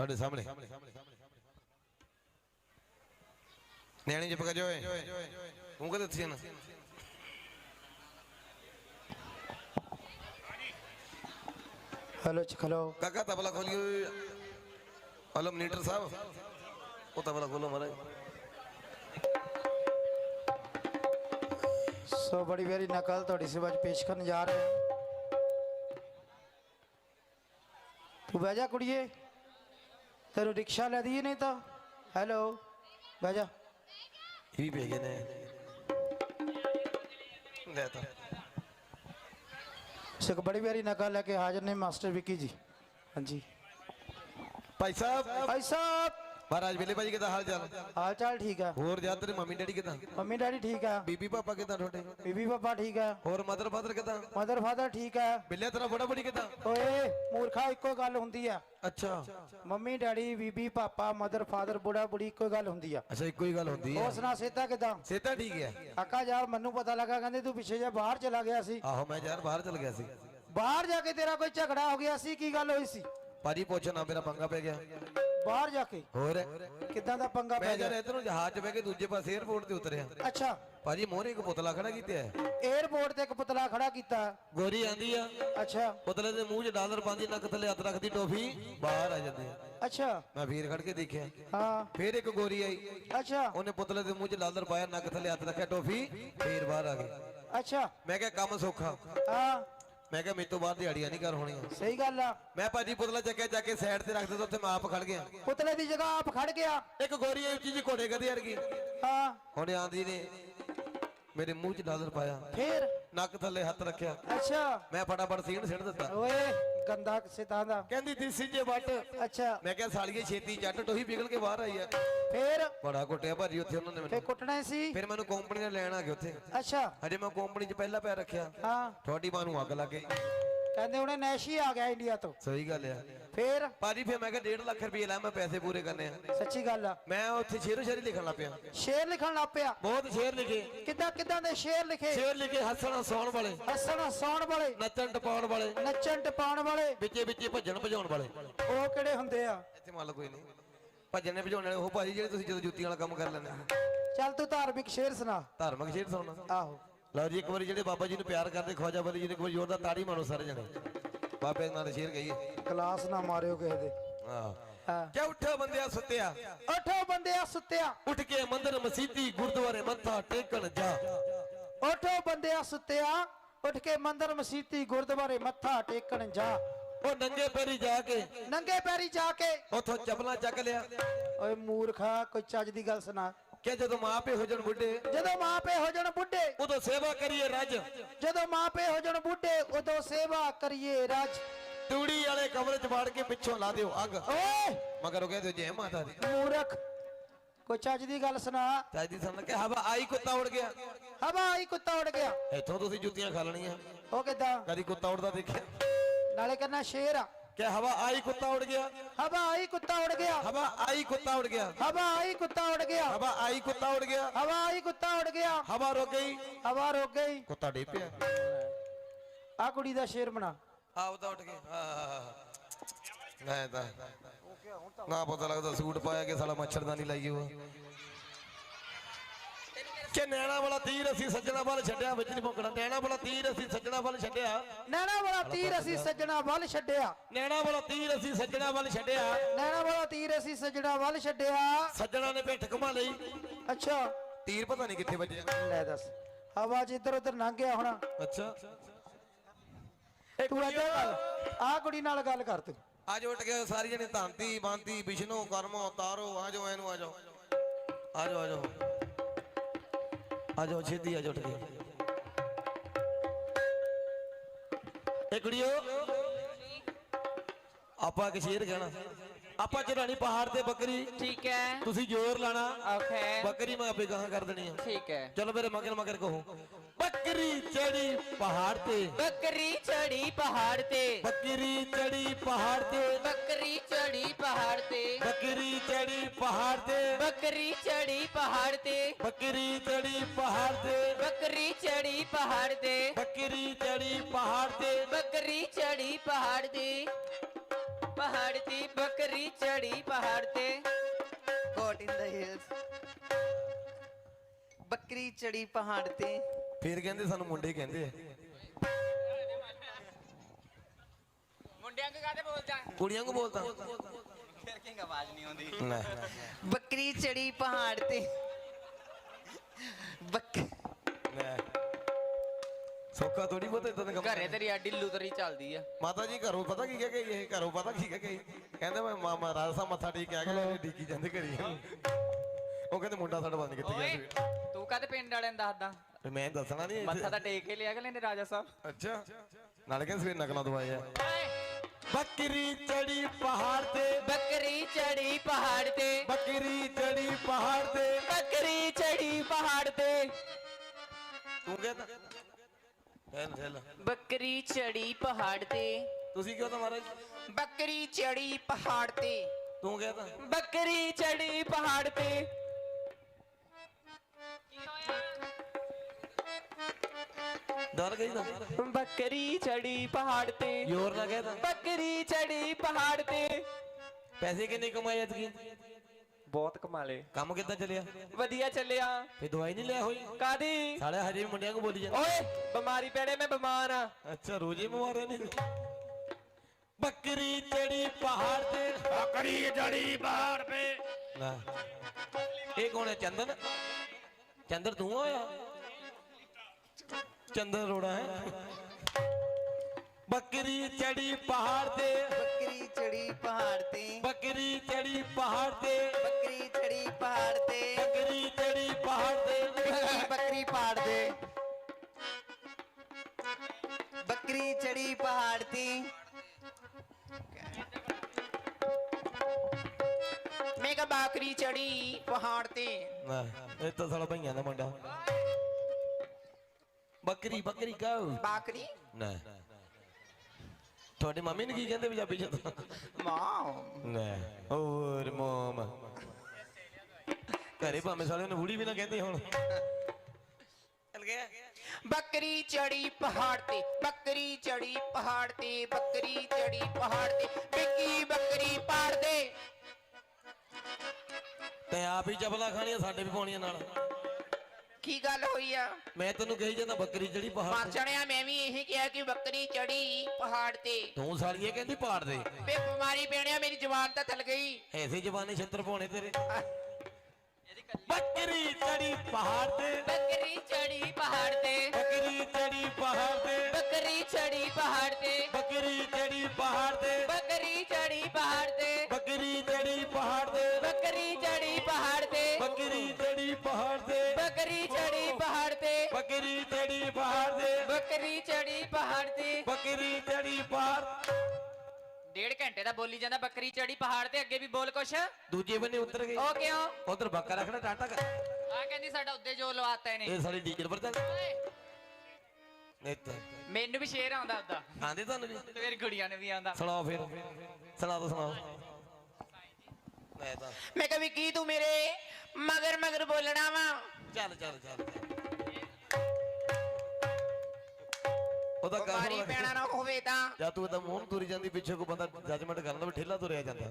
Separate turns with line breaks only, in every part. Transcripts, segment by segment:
ਤੁਹਾਡੇ ਸਾਹਮਣੇ ਨਿਆਣੀ ਜਿਪ ਕਜੋ ਏ ਤੂੰ ਕਦ ਸੀ ਨਾ
हेलो
चखलो काका तबला खोलियो अलम नीटर साहब वो तबला खोलो महाराज
सो बड़ी वेरी नकल थोड़ी सी आज पेश करने जा रहे हैं तू बह जा कुड़िए ਤੈਨੂੰ ਰਿਕਸ਼ਾ ਲੈ ਦਈਏ ਨਹੀਂ ਤਾਂ? ਹੈਲੋ ਬਹਿ ਜਾ।
ਇਹ ਵੀ ਗਏ ਨੇ। ਲੈ ਤਾ।
ਸਿੱਖ ਬੜੀ ਪਿਆਰੀ ਨਕਲ ਲੈ ਕੇ ਹਾਜ਼ਰ ਨੇ ਮਾਸਟਰ ਵਿੱਕੀ ਜੀ। ਹਾਂਜੀ।
ਭਾਈ ਸਾਹਿਬ।
ਭਾਈ ਸਾਹਿਬ।
ਮਹਾਰਾਜ ਵੇਲੇ ਭਾਜੀ ਕਿਦਾਂ ਹਾਲ ਚਾਲ?
ਹਾਲ ਚਾਲ ਠੀਕ ਆ।
ਹੋਰ ਜਾ ਤੇਰੇ ਮੰਮੀ ਡੈਡੀ ਕਿਦਾਂ?
ਮੰਮੀ ਡੈਡੀ ਠੀਕ ਆ।
ਬੀਬੀ ਪਾਪਾ ਕਿਦਾਂ ਤੁਹਾਡੇ?
ਬੀਬੀ ਪਾਪਾ ਠੀਕ ਆ।
ਹੋਰ ਮਦਰ ਫਾਦਰ ਕਿਦਾਂ?
ਮਦਰ ਫਾਦਰ ਠੀਕ ਆ।
ਬਿੱਲਿਆ ਤੇਰਾ ਬੜਾ ਬੜੀ ਕਿਦਾਂ?
ਓਏ ਮੂਰਖਾ ਇੱਕੋ ਗੱਲ ਹੁੰਦੀ ਆ।
ਅੱਛਾ।
ਮੰਮੀ ਡੈਡੀ ਬੀਬੀ ਪਾਪਾ ਮਦਰ ਫਾਦਰ ਬੁੜਾ ਬੁੜੀ ਇੱਕੋ ਗੱਲ ਹੁੰਦੀ ਆ।
ਅੱਛਾ ਇੱਕੋ ਹੀ ਗੱਲ ਹੁੰਦੀ ਹੈ
ਹੋਰ ਸੁਣਾ ਸੇਤਾ ਕਿਦਾਂ?
ਸੇਤਾ ਠੀਕ ਹੈ
ਕਾਕਾ ਯਾਰ ਮੈਨੂੰ ਪਤਾ ਲੱਗਾ ਕਹਿੰਦੇ ਤੂੰ ਪਿੱਛੇ ਜਿਹਾ ਬਾਹਰ ਚਲਾ ਗਿਆ ਸੀ।
ਆਹੋ ਮੈਂ ਯਾਰ ਬਾਹਰ ਚਲ ਗਿਆ ਸੀ।
ਬਾਹਰ ਜਾ ਕੇ ਤੇਰਾ ਕੋਈ ਝਗੜਾ ਹੋ ਗਿਆ ਸੀ ਕੀ ਗੱਲ ਹੋਈ ਸੀ?
ਭਾਜੀ ਪੁੱਛਣਾ ਮੇਰਾ ਪੰਗਾ ਪੈ ਗਿਆ।
ਬਾਹਰ ਜਾ ਕੇ।
ਹੋਰ।
ਕਿੱਦਾਂ ਦਾ ਪੰਗਾ ਪੈ ਗਿਆ?
ਇੱਧਰ ਨੂੰ ਜਹਾਜ਼ 'ਚ ਬਹਿ ਕੇ ਦੂਜੇ ਪਾਸੇ 에어ਪੋਰਟ ਤੇ ਉਤਰਿਆ।
ਅੱਛਾ।
ਭਾਜੀ ਮੋਹਰੇ ਇੱਕ ਪੁਤਲਾ ਖੜਾ ਕੀਤਾ ਹੈ।
에어ਪੋਰਟ ਤੇ ਇੱਕ ਪੁਤਲਾ ਖੜਾ ਕੀਤਾ।
ਗੋਰੀ ਆਂਦੀ ਆ।
ਅੱਛਾ।
ਪੁਤਲੇ ਦੇ ਮੂੰਹ 'ਚ ਡਾਲਰ ਪਾਉਂਦੀ ਨੱਕ ਥੱਲੇ ਹੱਥ ਰੱਖਦੀ ਟੋਫੀ ਬਾਹਰ ਆ ਜਾਂਦੀ
ਅੱਛਾ।
ਮੈਂ ਫੇਰ ਖੜ ਕੇ ਦੇਖਿਆ।
ਹਾਂ।
ਫੇਰ ਇੱਕ ਗੋਰੀ ਆਈ।
ਅੱਛਾ।
ਉਹਨੇ ਪੁਤਲੇ ਦੇ ਮੂੰਹ 'ਚ ਡਾਲਰ ਪਾਇਆ ਨੱਕ ਥੱਲੇ ਹੱਥ ਰੱਖਿਆ ਟੋਫੀ ਫੇਰ ਬਾਹਰ ਆ ਗਈ।
ਅੱਛਾ।
ਮੈਂ ਕਿਹਾ ਕੰਮ ਸੌਖਾ।
ਹਾਂ।
ਮੈਂ ਕਿਹਾ ਮੇਰੇ ਤੋਂ ਬਾਅਦ ਦਿਹਾੜੀਆਂ ਨਹੀਂ ਕਰ ਹੋਣੀਆਂ।
ਸਹੀ ਗੱਲ ਆ।
ਮੈਂ ਭਾਜੀ ਪੁਤਲਾ ਚੱਕਿਆ ਜਾ ਕੇ ਸਾਈਡ ਤੇ ਰੱਖ ਦਿੱਤਾ ਉੱਥੇ ਮੈਂ ਆਪ ਖੜ ਗਿਆ।
ਪੁਤਲੇ ਦੀ ਜਗ੍ਹਾ ਆਪ ਖੜ ਗਿਆ।
ਇੱਕ ਗੋਰੀ ਉੱਚੀ ਜੀ ਘੋੜੇ ਕਦੇ ਵਰਗੀ।
ਹਾਂ।
ਉਹਨੇ ਆਂਦੀ ਨੇ ਮੇਰੇ ਮੂੰਹ 'ਚ ਡਾਲਰ ਪਾਇਆ।
ਫੇਰ?
ਨੱਕ ਥੱਲੇ ਹੱਥ ਰੱਖਿਆ।
ਅੱਛਾ।
ਮੈਂ ਫਟਾਫਟ ਸੀਣ ਸਿੱਟ ਦਿੱਤਾ।
ਓਏ। ਗੰਦਾ ਸਿਤਾਂ ਦਾ।
ਕਹਿੰਦੀ ਦਿਸ ਇਜ ਵੱਟ।
ਅੱਛਾ।
ਮੈਂ ਕਿਹਾ ਸਾਲੀਏ ਛੇਤੀ ਜੱਟ ਟੋਹੀ ਪਿਘਲ ਕੇ ਬਾਹਰ ਆਈ ਆ।
ਫੇਰ?
ਬੜਾ ਕੁੱਟਿਆ ਭਾਜੀ ਉੱਥੇ ਉਹਨਾਂ ਨੇ
ਫੇ
ਮੈਨੂੰ।
ਕੁੱਟਣਾ ਸੀ?
ਫਿਰ ਮੈਨੂੰ ਕੰਪਨੀ ਨੇ ਲੈਣ ਆ ਗਏ ਉੱਥੇ।
ਅੱਛਾ।
ਹਜੇ ਮੈਂ ਕੰਪਨੀ 'ਚ ਪਹਿਲਾ ਪੈਰ ਰੱਖਿਆ।
ਹਾਂ।
ਤੁਹਾਡੀ ਮਾਂ ਨੂੰ ਅੱਗ ਲੱਗ ਗਈ।
ਕਹਿੰਦੇ ਉਹਨੇ ਨੈਸ਼ੀ ਆ ਗਿਆ ਇੰਡੀਆ ਤੋਂ।
ਸਹੀ ਗੱਲ ਆ।
ਫੇਰ?
ਭਾਜੀ ਫਿਰ ਮੈਂ ਕਿਹਾ 1.5 ਲੱਖ ਰੁਪਏ ਲੈ ਮੈਂ ਪੈਸੇ ਪੂਰੇ ਕਰਨੇ ਆ।
ਸੱਚੀ ਗੱਲ ਆ।
ਮੈਂ ਉੱਥੇ ਸ਼ੇਰੋ ਸ਼ੇਰੀ ਲਿਖਣ ਲੱਗ ਪਿਆ।
ਸ਼ੇਰ ਲਿਖਣ ਲੱਗ ਪਿਆ।
ਬਹੁਤ ਸ਼ੇਰ ਲਿਖੇ।
ਕਿੱਦਾਂ ਕਿੱਦਾਂ ਦੇ ਸ਼ੇਰ ਲਿਖੇ?
ਸ਼ੇਰ ਲਿਖੇ ਹੱਸਣ ਹਸਾਉਣ ਵਾਲੇ।
ਹੱਸਣ ਹਸਾਉਣ ਵਾਲੇ।
ਨੱਚਣ ਟਪਾਉਣ ਵਾਲੇ।
ਨੱਚਣ ਟਪਾਉਣ ਵਾਲੇ।
ਵਿੱਚੇ ਵਿੱਚੇ ਭੱਜਣ ਭਜਾਉਣ ਵਾਲੇ।
ਉਹ ਕਿਹੜੇ ਹੁੰਦੇ ਆ?
ਇੱਥੇ ਮੰਨ ਲਓ ਕੋਈ ਨਹੀਂ। ਭੱਜਣ ਭਜਾਉਣ ਵਾਲੇ। ਉਹ ਭਾਜੀ ਜਿਹੜੇ ਤੁਸੀਂ ਜਦੋਂ ਜੁੱਤੀ ਵਾਲਾ ਕੰਮ ਕਰ ਲੈਂਦੇ
ਚੱਲ ਤੂੰ ਧਾਰਮਿਕ ਸ਼ੇਰ ਸੁਣਾ।
ਧਾਰਮਿਕ ਸ਼ੇਰ ਸੁਣਨਾ।
ਆਹੋ।
ਲਓ ਜੀ ਇੱਕ ਵਾਰੀ ਜਿਹੜੇ ਬਾਬਾ ਜੀ ਨੂੰ ਪਿਆਰ ਕਰਦੇ ਖਵਾਜਾ ਬਲੀ ਜੀ ਨੇ ਇੱਕ ਵਾਰੀ ਜ਼ੋਰਦਾਰ ਤਾੜੀ ਮਾਰੋ ਸਾਰੇ ਜਣੇ। ਬਾਬੇ ਨਾਲ ਸ਼ੇਰ ਕਹੀਏ
ਗਲਾਸ ਨਾ ਮਾਰਿਓ ਕਿਸੇ ਦੇ।
ਹਾਂ
ਹਾਂ।
ਕਿਆ ਉੱਠਿਆ ਬੰਦਿਆ ਸੁੱਤਿਆ।
ਉਠੋ ਬੰਦਿਆ ਸੁੱਤਿਆ।
ਉੱਠ ਕੇ ਮੰਦਰ ਮਸੀਤੀ ਗੁਰਦੁਆਰੇ ਮੱਥਾ ਟੇਕਣ ਜਾ।
ਉਠੋ ਬੰਦਿਆ ਸੁੱਤਿਆ। ਉੱਠ ਕੇ ਮੰਦਰ ਮਸੀਤੀ ਗੁਰਦੁਆਰੇ ਮੱਥਾ ਟੇਕਣ ਜਾ।
ਉਹ ਨੰਗੇ ਪੈਰੀ ਜਾ ਕੇ।
ਨੰਗੇ ਪੈਰੀ ਜਾ ਕੇ।
ਉਥੋਂ ਚੱਪਲਾਂ ਚੱਕ ਲਿਆ।
ਓਏ ਮੂਰਖਾ ਕੋਈ ਚੱਜ ਦੀ ਗੱਲ ਸੁਣਾ।
ਕਿ ਜਦੋਂ ਮਾਂ ਪਿਓ ਹੋ ਜਾਣ ਬੁੱਢੇ
ਜਦੋਂ ਮਾਪੇ ਹੋ ਜਾਣ ਬੁੱਢੇ
ਉਦੋਂ ਸੇਵਾ ਕਰੀਏ ਰੱਜ।
ਜਦੋਂ ਮਾਪੇ ਹੋ ਜਾਣ ਬੁੱਢੇ ਉਦੋਂ ਸੇਵਾ ਕਰੀਏ ਰਾਜ।
ਤੂੜੀ ਵਾਲੇ ਕਮਰੇ 'ਚ ਵਾੜ ਕੇ ਪਿੱਛੋਂ ਲਾ ਦਿਓ ਅੱਗ।
ਓਏ!
ਮਗਰ ਉਹ ਕਹਿੰਦੇ ਜੈ ਮਾਤਾ ਦੀ
ਮੂਰਖ। ਕੋਈ ਚੱਜ ਦੀ ਗੱਲ ਸੁਣਾ।
ਚਾਹ ਦੀ ਸੁਣ ਕੇ ਹਵਾ ਆਈ ਕੁੱਤਾ ਉੜ ਗਿਆ।
ਹਵਾ ਆਈ ਕੁੱਤਾ ਉੜ ਗਿਆ।
ਇੱਥੋਂ ਤੁਸੀਂ ਜੁੱਤੀਆਂ ਖਾ ਲੈਣੀਆਂ।
ਉਹ ਕਿਦਾਂ?
ਕਦੀ ਕੁੱਤਾ ਉੜਦਾ ਦੇਖਿਆ?
ਨਾਲੇ ਕਹਿੰਦਾ ਸ਼ੇਰ ਆ।
ਕਿ ਹਵਾ ਆਈ ਕੁੱਤਾ ਉੜ ਗਿਆ?
ਹਵਾ ਆਈ ਕੁੱਤਾ ਉੜ ਗਿਆ।
ਹਵਾ ਆਈ ਕੁੱਤਾ ਉੜ ਗਿਆ।
ਹਵਾ ਆਈ ਕੁੱਤਾ ਉੜ ਗਿਆ।
ਹਵਾ ਆਈ ਕੁੱਤਾ ਉੜ ਗਿਆ।
ਹਵਾ ਆਈ ਕੁੱਤਾ ਉੜ ਗਿਆ।
ਹਵਾ ਰੁਕ ਗਈ।
ਹਵਾ ਰੁਕ ਗਈ।
ਕੁੱਤਾ ਡੇ ਪਿਆ।
ਆ ਕੁੜੀ ਦਾ ਸ਼ੇਰ ਬਣਾ।
ਆਪਦਾ ਉੱਠ ਕੇ ਮੈਂ ਤਾਂ ਨਾ ਪਤਾ ਲੱਗਦਾ ਸੂਟ ਪਾਇਆ ਕਿ ਸਾਲਾ ਮੱਛਰਦਾਨੀ ਲਾਈ ਹੋਆ। ਕਿ ਨੈਣਾ ਵਾਲਾ ਤੀਰ ਅਸੀਂ ਸੱਜਣਾ ਵੱਲ ਛੱਡਿਆ ਵਿੱਚ ਨਹੀਂ ਮੁੱਕਣਾ ਨੈਣਾ ਵਾਲਾ ਤੀਰ ਅਸੀਂ ਸੱਜਣਾ ਵੱਲ ਛੱਡਿਆ।
ਨੈਣਾ ਵਾਲਾ ਤੀਰ ਅਸੀਂ ਸੱਜਣਾ ਵੱਲ ਛੱਡਿਆ।
ਨੈਣਾ ਵਾਲਾ ਤੀਰ ਅਸੀਂ ਸੱਜਣਾ ਵੱਲ ਛੱਡਿਆ।
ਨੈਣਾ ਵਾਲਾ ਤੀਰ ਅਸੀਂ ਸੱਜਣਾ ਵੱਲ ਛੱਡਿਆ।
ਸੱਜਣਾ ਨੇ ਪਿੱਠ ਘੁਮਾ ਲਈ।
ਅੱਛਾ।
ਤੀਰ ਪਤਾ ਨਹੀਂ ਕਿੱਥੇ ਵੱਜਿਆ।
ਲੈ ਦੱਸ। ਹਵਾ 'ਚ ਇੱਧਰ ਉੱਧਰ ਲੰਘ ਗਿਆ ਹੋਣਾ।
ਅੱਛਾ।
ਤੂੰ ਏਦਾਂ ਕਰ ਆ ਕੁੜੀ ਨਾਲ ਗੱਲ ਕਰ ਤੂੰ।
ਅੱਜ ਉੱਠ ਕੇ ਸਾਰੀ ਜਣੇ ਧਾਂਤੀ ਬਾਂਤੀ ਵਿਸ਼ਨੂੰ ਕਰਮੋ ਤਾਰੋ ਆ ਜਾਓ ਇਹਨੂੰ ਆ ਜਾਓ। ਆ ਜਾਓ ਛੇਤੀ ਆ ਜਾਓ ਉੱਠ ਕੇ ਇਹ ਕੁੜੀਓ ਆਪਾਂ ਇੱਕ ਸ਼ੇਰ ਕਹਿਣਾ। ਆਪਾਂ ਚੜਾਣੀ ਪਹਾੜ ਤੇ ਬੱਕਰੀ।
ਠੀਕ ਹੈ।
ਤੁਸੀਂ ਜ਼ੋਰ ਲਾਣਾ।
ਓਕੇ।
ਬੱਕਰੀ ਮੈਂ ਆਪੇ ਗਾਹਾਂ ਕਰ ਦੇਣੀ ਆ।
ਠੀਕ ਹੈ।
ਚਲੋ ਮੇਰੇ ਮਗਰ ਮਗਰ ਕਹੋ। ਬੱਕਰੀ ਚੜੀ ਪਹਾੜ ਤੇ।
ਬੱਕਰੀ ਚੜੀ ਪਹਾੜ ਤੇ।
ਬੱਕਰੀ ਚੜੀ ਪਹਾੜ ਤੇ।
ਬੱਕਰੀ ਚੜੀ ਪਹਾੜ ਤੇ।
ਬੱਕਰੀ ਚੜੀ ਪਹਾੜ ਤੇ।
ਬੱਕਰੀ ਚੜੀ ਪਹਾੜ ਤੇ।
ਬੱਕਰੀ ਚੜੀ ਪਹਾੜ ਤੇ।
ਬੱਕਰੀ ਚੜੀ ਪਹਾੜ ਤੇ।
ਬੱਕਰੀ ਚੜੀ ਪਹਾੜ ਤੇ।
ਬੱਕਰੀ ਚੜੀ ਪਹਾੜ ਤੇ। ਪਹਾੜ ਤੇ ਬੱਕਰੀ ਚੜੀ ਚੜੀ ਪਹਾੜ ਤੇ।
ਗੋਟ ਇਨ ਦ ਹਿਲਸ ਬੱਕਰੀ ਚੜੀ ਪਹਾੜ ਤੇ।
ਫੇਰ ਕਹਿੰਦੇ ਸਾਨੂੰ ਮੁੰਡੇ ਕਹਿੰਦੇ ਆ।
ਮੁੰਡਿਆਂ ਕੇ ਕਾਤੇ ਬੋਲ ਜਾ
ਕੁੜੀਆਂ ਨੂੰ ਬੋਲਦਾ।
ਫਿਰ ਕਿੰਗ ਆਵਾਜ਼ ਨਹੀਂ ਆਉਂਦੀ। ਬੱਕਰੀ ਚੜੀ ਪਹਾੜ ਤੇ। ਬੱਕ
ਲੈ ਸੌਖਾ ਥੋੜੀ ਬਹੁਤ ਇਦਾਂ ਦਾ ਕੰਮ
ਘਰੇ ਤੇਰੀ ਐਡੀ ਲੁਤਰੀ ਚੱਲਦੀ ਆ।
ਮਾਤਾ ਜੀ ਘਰੋਂ ਪਤਾ ਕੀ ਕਹਿ ਗਈ ਇਹ? ਘਰੋਂ ਪਤਾ ਕੀ ਕਹਿ ਗਈ ਕਹਿੰਦੇ ਮੈਂ ਮਾਮਾ ਰਾਜਸਾ ਮੱਥਾ ਟੇਕ ਕੇ ਆ ਗਿਆ ਡੀਕੀ ਜਾਂਦੇ ਘਰੀ। ਉਹ ਕਹਿੰਦੇ ਮੁੰਡਾ ਸਾਡਾ ਬੰਦ ਕਿੱਥੇ ਗਿਆ ਸੀ।
ਤੂੰ ਕਾਤੇ ਪਿੰਡ ਵਾਲਿਆਂ ਨੂੰ ਦੱਸਦਾ?
ਤੇ ਮੈਂ ਦੱਸਣਾ ਨਹੀਂ
ਮੱਥਾ ਤਾਂ ਟੇਕ ਕੇ ਲਿਆ ਅਗਲੇ ਨੇ ਰਾਜਾ ਸਾਹਿਬ?
ਅੱਛਾ। ਨਾਲੇ ਕਹਿੰਦੇ ਸਵੇਰ ਨਕਲਾਂ ਦਵਾਏ ਆ। ਬੱਕਰੀ ਚੜੀ ਪਹਾੜ ਤੇ।
ਬੱਕਰੀ ਚੜੀ ਪਹਾੜ ਤੇ।
ਬੱਕਰੀ ਚੜੀ ਪਹਾੜ ਤੇ।
ਬੱਕਰੀ ਚੜੀ ਪਹਾੜ ਤੇ।
ਤੂੰ ਕਹਿੰਦਾ ਚੱਲ ਚੱਲ
ਬੱਕਰੀ ਚੜੀ ਪਹਾੜ ਤੇ।
ਤੁਸੀਂ ਕਿਉਂ ਤਾਂ ਮਹਾਰਾਜ?
ਬੱਕਰੀ ਚੜੀ ਪਹਾੜ ਤੇ।
ਤੂੰ ਕਹਿੰਦਾ
ਬੱਕਰੀ ਚੜੀ ਪਹਾੜ ਤੇ।
ਡਰ ਗਈ ਤਾਂ?
ਬੱਕਰੀ ਚੜੀ ਪਹਾੜ ਤੇ।
ਯੋਰ ਨਾ ਕਹਿਦਾ
ਬੱਕਰੀ ਚੜੀ ਪਹਾੜ ਤੇ।
ਪੈਸੇ ਕਿੰਨੇ ਕਮਾਏ ਐਤਕੀ
ਬਹੁਤ ਕਮਾਲੇ
ਕੰਮ ਕਿੱਦਾਂ ਚੱਲਿਆ?
ਵਧੀਆ ਚੱਲਿਆ।
ਫੇ ਦਵਾਈ ਨਹੀਂ ਲਿਆ ਹੋਈ?
ਕਾਦੀ
ਸਾਲੇ ਹਜੇ ਵੀ ਮੁੰਡਿਆਂ ਨੂੰ ਬੋਲੀ ਜਾਂਦੇ।
ਓਏ ਬਿਮਾਰੀ ਪੈਣੇ ਮੈਂ ਬਿਮਾਰ ਆ।
ਅੱਛਾ ਰੋਜੇ ਬਿਮਾਰ ਨੇ। ਬੱਕਰੀ ਚੜੀ ਪਹਾੜ ਤੇ।
ਬੱਕਰੀ ਜੜੀ ਪਹਾੜ
ਲੈ। ਇਹ ਕੌਣ ਹੈ? ਚੰਦਨ? ਚੰਦਰ ਤੂੰ ਹੋਇਆ ਚੰਦਰ ਰੋੜਾ ਹੈ। ਬੱਕਰੀ ਚੜੀ ਪਹਾੜ ਤੇ।
ਬੱਕਰੀ ਚੜੀ ਪਹਾੜ ਤੇ।
ਬੱਕਰੀ ਚੜੀ ਪਹਾੜ ਤੇ।
ਬੱਕਰੀ ਚੜੀ ਪਹਾੜ ਤੇ।
ਬੱਕਰੀ ਚੜੀ ਪਹਾੜ ਤੇ।
ਬੱਕਰੀ ਪਹਾੜ ਤੇ। ਬੱਕਰੀ ਚੜੀ ਪਹਾੜ ਤੇ। ਮੈਂ ਬੱਕਰੀ ਚੜੀ ਪਹਾੜ ਤੇ।
ਇਹ ਤਾਂ ਸਾਲਾ ਭਈਆਂ ਦਾ ਮੁੰਡਾ। ਬੱਕਰੀ ਬੱਕਰੀ ਕਾਉ
ਬੱਕਰੀ?
ਨਾ। ਤੁਹਾਡੀ ਮੰਮੀ ਨੂੰ ਕੀ ਕਹਿੰਦੇ ਪੰਜਾਬੀ ਚ?
ਮਾਂ।
ਨਾ। ਹੋਰ ਮੋਮ। ਘਰੇ ਭਾਵੇਂ ਸਾਲੇ ਨੂੰ ਬੁੜੀ ਵੀ ਨਾ ਕਹਿੰਦੇ ਹੁਣ। ਚੱਲ ਗਿਆ।
ਬੱਕਰੀ ਚੜੀ ਪਹਾੜ ਤੇ ਬੱਕਰੀ ਚੜੀ ਪਹਾੜ ਤੇ ਬੱਕਰੀ ਚੜੀ ਪਹਾੜ ਤੇ ਬਿੱਕੀ ਬੱਕਰੀ ਪਾੜ ਦੇ।
ਤੇ ਆਪ ਹੀ ਚਪਲਾ ਖਾਣੀਆਂ ਸਾਡੇ ਵੀ ਪਾਉਣੀਆਂ ਨਾਲ।
ਕੀ ਗੱਲ ਹੋਈ ਆ
ਮੈਂ ਤੈਨੂੰ ਕਹੀ ਜਾਂਦਾ ਬੱਕਰੀ ਜਿਹੜੀ ਪਹਾੜ ਤੇ
ਮਾਚਣਿਆ ਮੈਂ ਵੀ ਇਹ ਕਿਹਾ ਕਿ ਬੱਕਰੀ ਚੜੀ ਪਹਾੜ ਤੇ
ਤੂੰ ਸਾਲੀਏ ਕਹਿੰਦੀ ਪਹਾੜ ਦੇ
ਬੇ ਬਿਮਾਰੀ ਪੈਣਿਆ ਮੇਰੀ ਜ਼ੁਬਾਨ ਤਾਂ ਥਲ ਗਈ
ਐਸੇ ਜਵਾਨੇ ਛੱਤਰ ਪਾਉਣੇ ਤੇਰੇ ਬੱਕਰੀ ਚੜੀ ਪਹਾੜ ਤੇ
ਬੱਕਰੀ ਚੜੀ ਪਹਾੜ ਤੇ
ਬੱਕਰੀ ਚੜੀ ਪਹਾੜ ਤੇ
ਬੱਕਰੀ ਚੜੀ ਪਹਾੜ ਤੇ
ਬੱਕਰੀ ਚੜੀ ਪਹਾੜ ਤੇ
ਬੱਕਰੀ ਚੜੀ ਪਹਾੜ ਤੇ
ਬੱਕਰੀ ਚੜੀ ਪਹਾੜ ਤੇ
ਬੱਕਰੀ ਚੜੀ ਪਹਾੜ ਤੇ
ਬੱਕਰੀ ਚੜੀ ਪਹਾੜ ਤੇ।
ਬੱਕਰੀ ਚੜੀ ਪਹਾੜ ਤੇ।
ਬੱਕਰੀ ਚੜੀ ਪਹਾੜ ਤੇ।
ਬੱਕਰੀ ਚੜੀ ਪਹਾੜ ਤੇ।
ਬੱਕਰੀ ਚੜੀ ਪਹਾੜ।
ਡੇਢ ਘੰਟੇ ਦਾ ਬੋਲੀ ਜਾਂਦਾ ਬੱਕਰੀ ਚੜੀ ਪਹਾੜ ਤੇ ਅੱਗੇ ਵੀ ਬੋਲ ਕੁਛ।
ਦੂਜੇ ਬੰਨੇ ਉਤਰ ਗਈ
ਉਹ ਕਿਉਂ?
ਉਧਰ ਬੱਕਾ ਰੱਖਣਾ ਟਾਟਾ ਕਰ।
ਆ ਕਹਿੰਦੀ ਸਾਡਾ ਉੱਤੇ ਜੋ ਲਵਾਤਾ ਇਹਨੇ।
ਇਹ ਸਾਡੀ ਡੀਜ਼ਲ ਚੱਲ ਨਹੀਂ। ਤਾਂ
ਮੈਨੂੰ ਵੀ ਸ਼ੇਰ ਆਉਂਦਾ ਉਹਦਾ
ਆਂਦੇ ਤੁਹਾਨੂੰ ਵੀ?
ਮੇਰੀ ਕੁੜੀਆਂ ਨੇ ਵੀ ਆਉਂਦਾ।
ਸੁਣਾਓ ਫਿਰ। ਸੁਣਾ ਦੋ ਸੁਣਾਓ ਮੈਂ ਤਾਂ
ਮੈਂ ਕਿਹਾ ਵੀ ਕੀ ਤੂੰ ਮੇਰੇ ਮਗਰ ਮਗਰ ਬੋਲਣਾ ਵਾ?
ਚੱਲ ਚੱਲ ਚੱਲ ਉਹਦਾ
ਬਿਮਾਰੀ
ਗੱਲ
ਪੈਣਾ ਨਾ ਹੋਵੇ ਤਾਂ।
ਜਾਂ ਤੂੰ ਤਾਂ ਮੂੰਹ ਨੂੰ ਤੁਰੀ ਜਾਂਦੀ ਪਿੱਛੇ ਕੋ ਬੰਦਾ ਜੱਜਮੈਂਟ ਕਰਦਾ ਵੀ ਠੇਲਾ ਤੁਰਿਆ ਜਾਂਦਾ।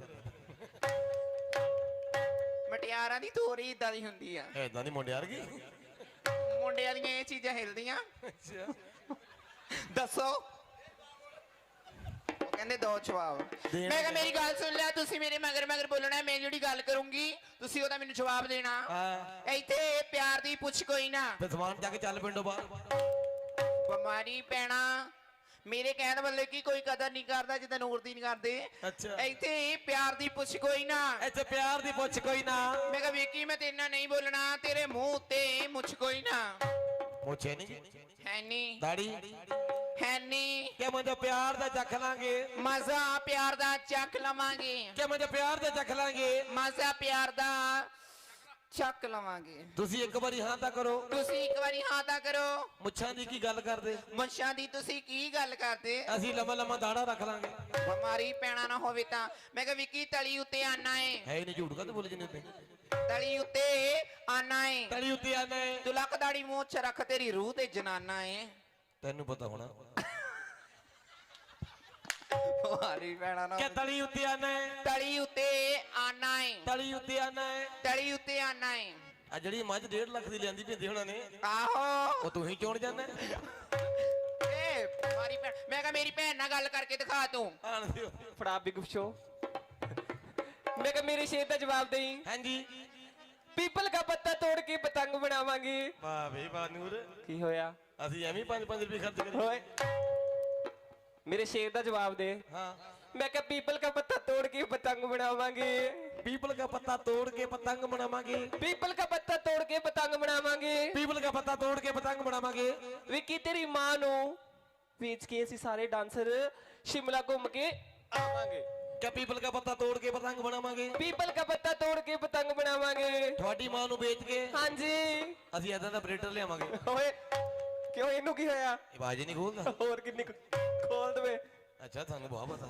ਮਟਿਆਰਾਂ ਦੀ ਤੋਰੀ ਇਦਾਂ ਦੀ ਹੁੰਦੀ ਆ।
ਐਦਾਂ ਨਹੀਂ ਮੁੰਡਿਆਂ ਵਰਗੀ
ਮੁੰਡਿਆਂ ਦੀਆਂ ਇਹ ਚੀਜ਼ਾਂ ਹਿਲਦੀਆਂ। ਦੱਸੋ। ਕਹਿੰਦੇ ਦੋ ਜਵਾਬ।
ਦੇਣ
ਮੈਂ ਕਿਹਾ ਮੇਰੀ ਗੱਲ ਸੁਣ ਲਿਆ ਤੁਸੀਂ ਮੇਰੇ ਮਗਰ ਮਗਰ ਬੋਲਣਾ ਮੈਂ ਜਿਹੜੀ ਗੱਲ ਕਰੂੰਗੀ ਤੁਸੀਂ ਉਹਦਾ ਮੈਨੂੰ ਜਵਾਬ ਦੇਣਾ।
ਹਾਂ।
ਇੱਥੇ ਪਿਆਰ ਦੀ ਪੁੱਛ ਕੋਈ ਨਾ।
ਤੇ ਸਮਾਨ ਚੱਕ ਚੱਲ ਪਿੰਡੋਂ ਬਾਹਰ।
ਬਿਮਾਰੀ ਪੈਣਾ ਮੇਰੇ ਕਹਿਣ ਦਾ ਮਤਲਬ ਕਿ ਕੋਈ ਕਦਰ ਨਹੀਂ ਕਰਦਾ ਜਿੱਦਾਂ ਨੂਰ ਦੀ ਨਹੀਂ ਕਰਦੇ।
ਅੱਛਾ।
ਇੱਥੇ ਪਿਆਰ ਦੀ ਪੁੱਛ ਕੋਈ ਨਾ।
ਇੱਥੇ ਪਿਆਰ ਦੀ ਪੁੱਛ ਕੋਈ ਨਾ।
ਮੈਂ ਕਿਹਾ ਵੇਖੀ ਮੈਂ ਤੇਰੇ ਨਾਲ ਨਹੀਂ ਬੋਲਣਾ ਤੇਰੇ ਮੂੰਹ ਉੱਤੇ ਮੁੱਛ ਕੋਈ ਨਾ।
ਮੁੱਛੇ ਨਹੀਂ
ਹੈ ਨਹੀਂ
ਦਾੜੀ।
ਹੈ ਨਹੀਂ।
ਕਿ ਮੁੰਡੇ ਪਿਆਰ ਦਾ ਚੱਖ ਲਾਂਗੇ।
ਮਜ਼ਾ ਪਿਆਰ ਦਾ ਚੱਕ ਲਵਾਂਗੇ।
ਕਿ ਮੁੰਡੇ ਪਿਆਰ ਦਾ ਚੱਖ ਲਾਂਗੇ।
ਮਜ਼ਾ ਪਿਆਰ ਦਾ ਚੱਕ ਲਵਾਂਗੇ।
ਤੁਸੀਂ ਇੱਕ ਵਾਰੀ ਹਾਂ ਤਾਂ ਕਰੋ।
ਤੁਸੀਂ ਇੱਕ ਵਾਰੀ ਹਾਂ ਤਾਂ ਕਰੋ।
ਮੁੱਛਾਂ ਦੀ ਕੀ ਗੱਲ ਕਰਦੇ?
ਮੁੰਸ਼ਾਂ ਦੀ ਤੁਸੀਂ ਕੀ ਗੱਲ ਕਰਦੇ?
ਅਸੀਂ ਲੰਮਾ ਲੰਮਾ ਦਾੜਾ ਰੱਖ ਲਾਂਗੇ।
ਬਿਮਾਰੀ ਪੈਣਾ ਨਾ ਹੋਵੇ ਤਾਂ। ਮੈਂ ਕਿਹਾ ਵਿੱਕੀ ਤਲੀ ਉੱਤੇ ਆਣਾ ਏ।
ਹੈ ਨਹੀਂ ਝੂਠ ਕਾ ਬੋਲੇ ਜਿੰਨੇ ਉੱਤੇ
ਤਲੀ ਉੱਤੇ ਆਣਾ ਏ।
ਤਲੀ ਉੱਤੇ ਆਨੇ
ਤੂੰ ਲੱਕ ਦਾੜੀ ਮੂੰਹ ਚ ਰੱਖ ਤੇਰੀ ਰੂਹ ਤੇ ਜਨਾਨਾ ਏ।
ਤੈਨੂੰ ਪਤਾ ਹੋਣਾ।
ਬਿਮਾਰੀ ਪੈਣਾ ਨਾ
ਕਿ ਤਲੀ ਉੱਤੇ ਆਨੇ
ਤਲੀ ਉੱਤੇ ਆਨਾ ਏ।
ਤਲੀ ਉੱਤੇ ਆਣਾ ਹੈ?
ਤਲੀ ਉੱਤੇ ਆਨਾ ਏ।
ਆ ਜਿਹੜੀ ਮੱਝ 1.5 ਲੱਖ ਦੀ ਲਿਆਂਦੀ ਭਿੰਦੇ ਹੁਣਾਂ ਨੇ
ਆਹੋ।
ਉਹ ਤੂੰ ਹੀ ਚੋਣ ਜਾਂਦਾ
ਏ ਮਾਰੀ ਭੈਣ। ਮੈਂ ਕਿਹਾ ਮੇਰੀ ਭੈਣ ਨਾਲ ਗੱਲ ਕਰਕੇ ਦਿਖਾ ਤੂੰ।
ਫੜਾ ਬਿਗ ਸ਼ੋ। ਮੈਂ ਕਿਹਾ ਮੇਰੇ ਸ਼ੇਰ ਦਾ ਜਵਾਬ ਦੇਈ।
ਹਾਂਜੀ।
ਪੀਪਲ ਦਾ ਪੱਤਾ ਤੋੜ ਕੇ ਪਤੰਗ ਬਣਾਵਾਂਗੇ।
ਵਾਹ ਵੇ ਵਾਹ ਨੂਰ।
ਕੀ ਹੋਇਆ?
ਅਸੀਂ ਐਵੇਂ 5-5 ਰੁਪਏ ਖਰਚ ਕਰੀ
ਓਏ। ਮੇਰੇ ਸ਼ੇਰ ਦਾ ਜਵਾਬ ਦੇ।
ਹਾਂ।
ਮੈਂ ਕਿਹਾ ਪੀਪਲ ਦਾ ਪੱਤਾ ਤੋੜ ਕੇ ਪਤੰਗ ਬਣਾਵਾਂਗੇ।
ਪੀਪਲ ਦਾ ਪੱਤਾ ਤੋੜ ਕੇ ਪਤੰਗ ਬਣਾਵਾਂਗੇ।
ਪੀਪਲ ਦਾ ਪੱਤਾ ਤੋੜ ਕੇ ਪਤੰਗ ਬਣਾਵਾਂਗੇ।
ਪੀਪਲ ਦਾ ਪੱਤਾ ਤੋੜ ਕੇ ਪਤੰਗ ਬਣਾਵਾਂਗੇ।
ਵਿੱਕੀ ਤੇਰੀ ਮਾਂ ਨੂੰ ਵੇਚ ਕੇ ਅਸੀਂ ਸਾਰੇ ਡਾਂਸਰ ਸ਼ਿਮਲਾ ਘੁੰਮ ਕੇ ਆਵਾਂਗੇ।
ਕਿਆ ਪੀਪਲ ਦਾ ਪੱਤਾ ਤੋੜ ਕੇ ਪਤੰਗ ਬਣਾਵਾਂਗੇ?
ਪੀਪਲ ਦਾ ਪੱਤਾ ਤੋੜ ਕੇ ਪਤੰਗ ਬਣਾਵਾਂਗੇ।
ਤੁਹਾਡੀ ਮਾਂ ਨੂੰ ਵੇਚ ਕੇ
ਹਾਂਜੀ।
ਅਸੀਂ ਇਦਾਂ ਦਾ ਬ੍ਰੇਡਰ ਲਿਆਵਾਂਗੇ।
ਓਏ ਕਿਉਂ? ਇਹਨੂੰ ਕੀ ਹੋਇਆ?
ਇਹ ਬਾਜ ਨਹੀਂ ਖੋਲਦਾ।
ਹੋਰ ਕਿੰਨੀ ਕੁ ਦਵੇ।
ਅੱਛਾ ਤੁਹਾਨੂੰ ਬਹੁਤ ਪਤਾ।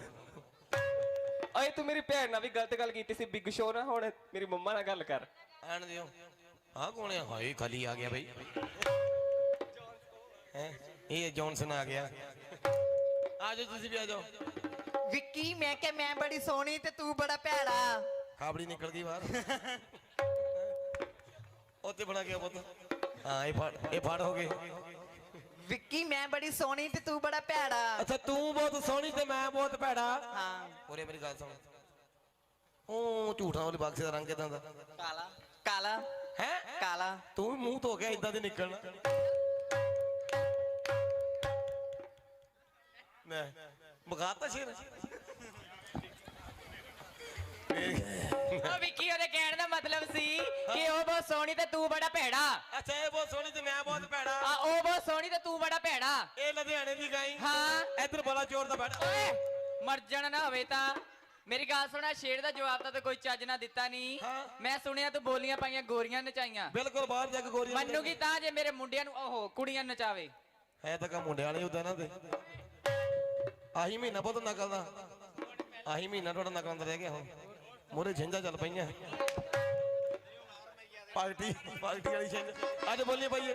ਓਏ ਤੂੰ ਮੇਰੀ ਭੈਣ ਨਾਲ ਵੀ ਗਲਤ ਗੱਲ ਕੀਤੀ ਸੀ ਬਿਗ ਸ਼ੋ ਨਾਲ। ਹੁਣ ਮੇਰੀ ਮੰਮਾ ਨਾਲ ਗੱਲ ਕਰ।
ਆਣ ਦਿਓ। ਆਹ ਕੌਣ ਹੈ ਹਾਏ ਖਾਲੀ ਆ ਗਿਆ ਬਈ। ਹੈ? ਇਹ ਜੌਨਸਨ ਆ ਗਿਆ। ਆ ਜਾਓ ਤੁਸੀਂ ਵੀ ਆ ਜਾਓ।
ਵਿੱਕੀ ਮੈਂ ਕਿਹਾ ਮੈਂ ਬੜੀ ਸੋਹਣੀ ਤੇ ਤੂੰ ਬੜਾ ਭੈੜਾ।
ਖਾਬੜੀ ਨਿਕਲ ਗਈ ਬਾਹਰ। ਉੱਤੇ ਬਣਾ ਗਿਆ ਪੁੱਤ। ਹਾਂ ਇਹ ਫੜ ਇਹ ਫੜ ਹੋ ਗਏ।
ਵਿੱਕੀ ਮੈਂ ਬੜੀ ਸੋਹਣੀ ਤੇ ਤੂੰ ਬੜਾ ਭੈੜਾ।
ਅੱਛਾ ਤੂੰ ਬਹੁਤ ਸੋਹਣੀ ਤੇ ਮੈਂ ਬਹੁਤ ਭੈੜਾ।
ਹਾਂ।
ਉਰੇ ਮੇਰੀ ਗੱਲ ਸੁਣ। ਉਹ ਝੂਠਾਂ ਵਾਲੇ ਬਕਸੇ ਦਾ ਰੰਗ ਕਿਦਾਂ ਦਾ?
ਕਾਲਾ। ਕਾਲਾ।
ਹੈ?
ਕਾਲਾ।
ਤੂੰ ਵੀ ਮੂੰਹ ਧੋ ਕੇ ਇਦਾਂ ਦੇ ਨਿਕਲਣਾ ਮੈਂ। ਮਗਾਤਾ ਸ਼ੇਰ।
ਉਹ ਵਿੱਕੀ ਉਹਦੇ ਕਹਿਣ ਦਾ ਮਤਲਬ ਸੀ ਕਿ ਉਹ ਬਹੁਤ ਸੋਹਣੀ ਤੇ ਤੂੰ ਬੜਾ ਭੈੜਾ।
ਅੱਛਾ ਇਹ ਬਹੁਤ ਸੋਹਣੀ ਤੇ ਮੈਂ ਬਹੁਤ ਭੈੜਾ।
ਆ ਉਹ ਬਹੁਤ ਸੋਹਣੀ ਤੇ ਤੂੰ ਬੜਾ ਭੈੜਾ।
ਇਹ ਲੁਧਿਆਣੇ ਦੀ ਗਾਈ।
ਹਾਂ।
ਇੱਧਰ ਬੜਾ ਚੋਰ ਦਾ ਬੈਠਾ।
ਓਏ ਮਰ ਜਾਣਾ ਨਾ ਹੋਵੇ ਤਾਂ। ਮੇਰੀ ਗੱਲ ਸੁਣਾ ਸ਼ੇਰ ਦਾ ਜਵਾਬ ਤਾਂ ਤੇ ਕੋਈ ਚੱਜ ਨਾ ਦਿੱਤਾ ਨਹੀਂ
ਹਾਂ।
ਮੈਂ ਸੁਣਿਆ ਤੂੰ ਬੋਲੀਆਂ ਪਾਈਆਂ ਗੋਰੀਆਂ ਨਚਾਈਆਂ।
ਬਿਲਕੁਲ ਬਾਹਰ ਜਾ ਕੇ ਗੋਰੀ
ਮੰਨੂਗੀ ਤਾਂ ਜੇ ਮੇਰੇ ਮੁੰਡਿਆਂ ਨੂੰ ਓਹੋ ਕੁੜੀਆਂ ਨਚਾਵੇ।
ਹੈ ਤਾਂ ਕਾ ਮੁੰਡੇ ਵਾਲੇ ਉਦਾਂ ਨਾ ਦੇ ਆਹੀ ਮਹੀਨਾ ਬਹੁਤ ਨਕਲ ਦਾ ਆਹੀ ਮਹੀਨਾ ਤੁਹਾਡਾ ਨਕਲਾਂ ਦਾ ਰਹਿ ਗਿਆ ਹੁਣ। ਮੋਰੇ ਛਿੰਝਾਂ ਚੱਲ ਪਈਆਂ। ਪਾਰਟੀ ਪਾਰਟੀ ਵਾਲੀ ਛਿੰਝ ਅੱਜ ਬੋਲੀਏ ਭਾਈਏ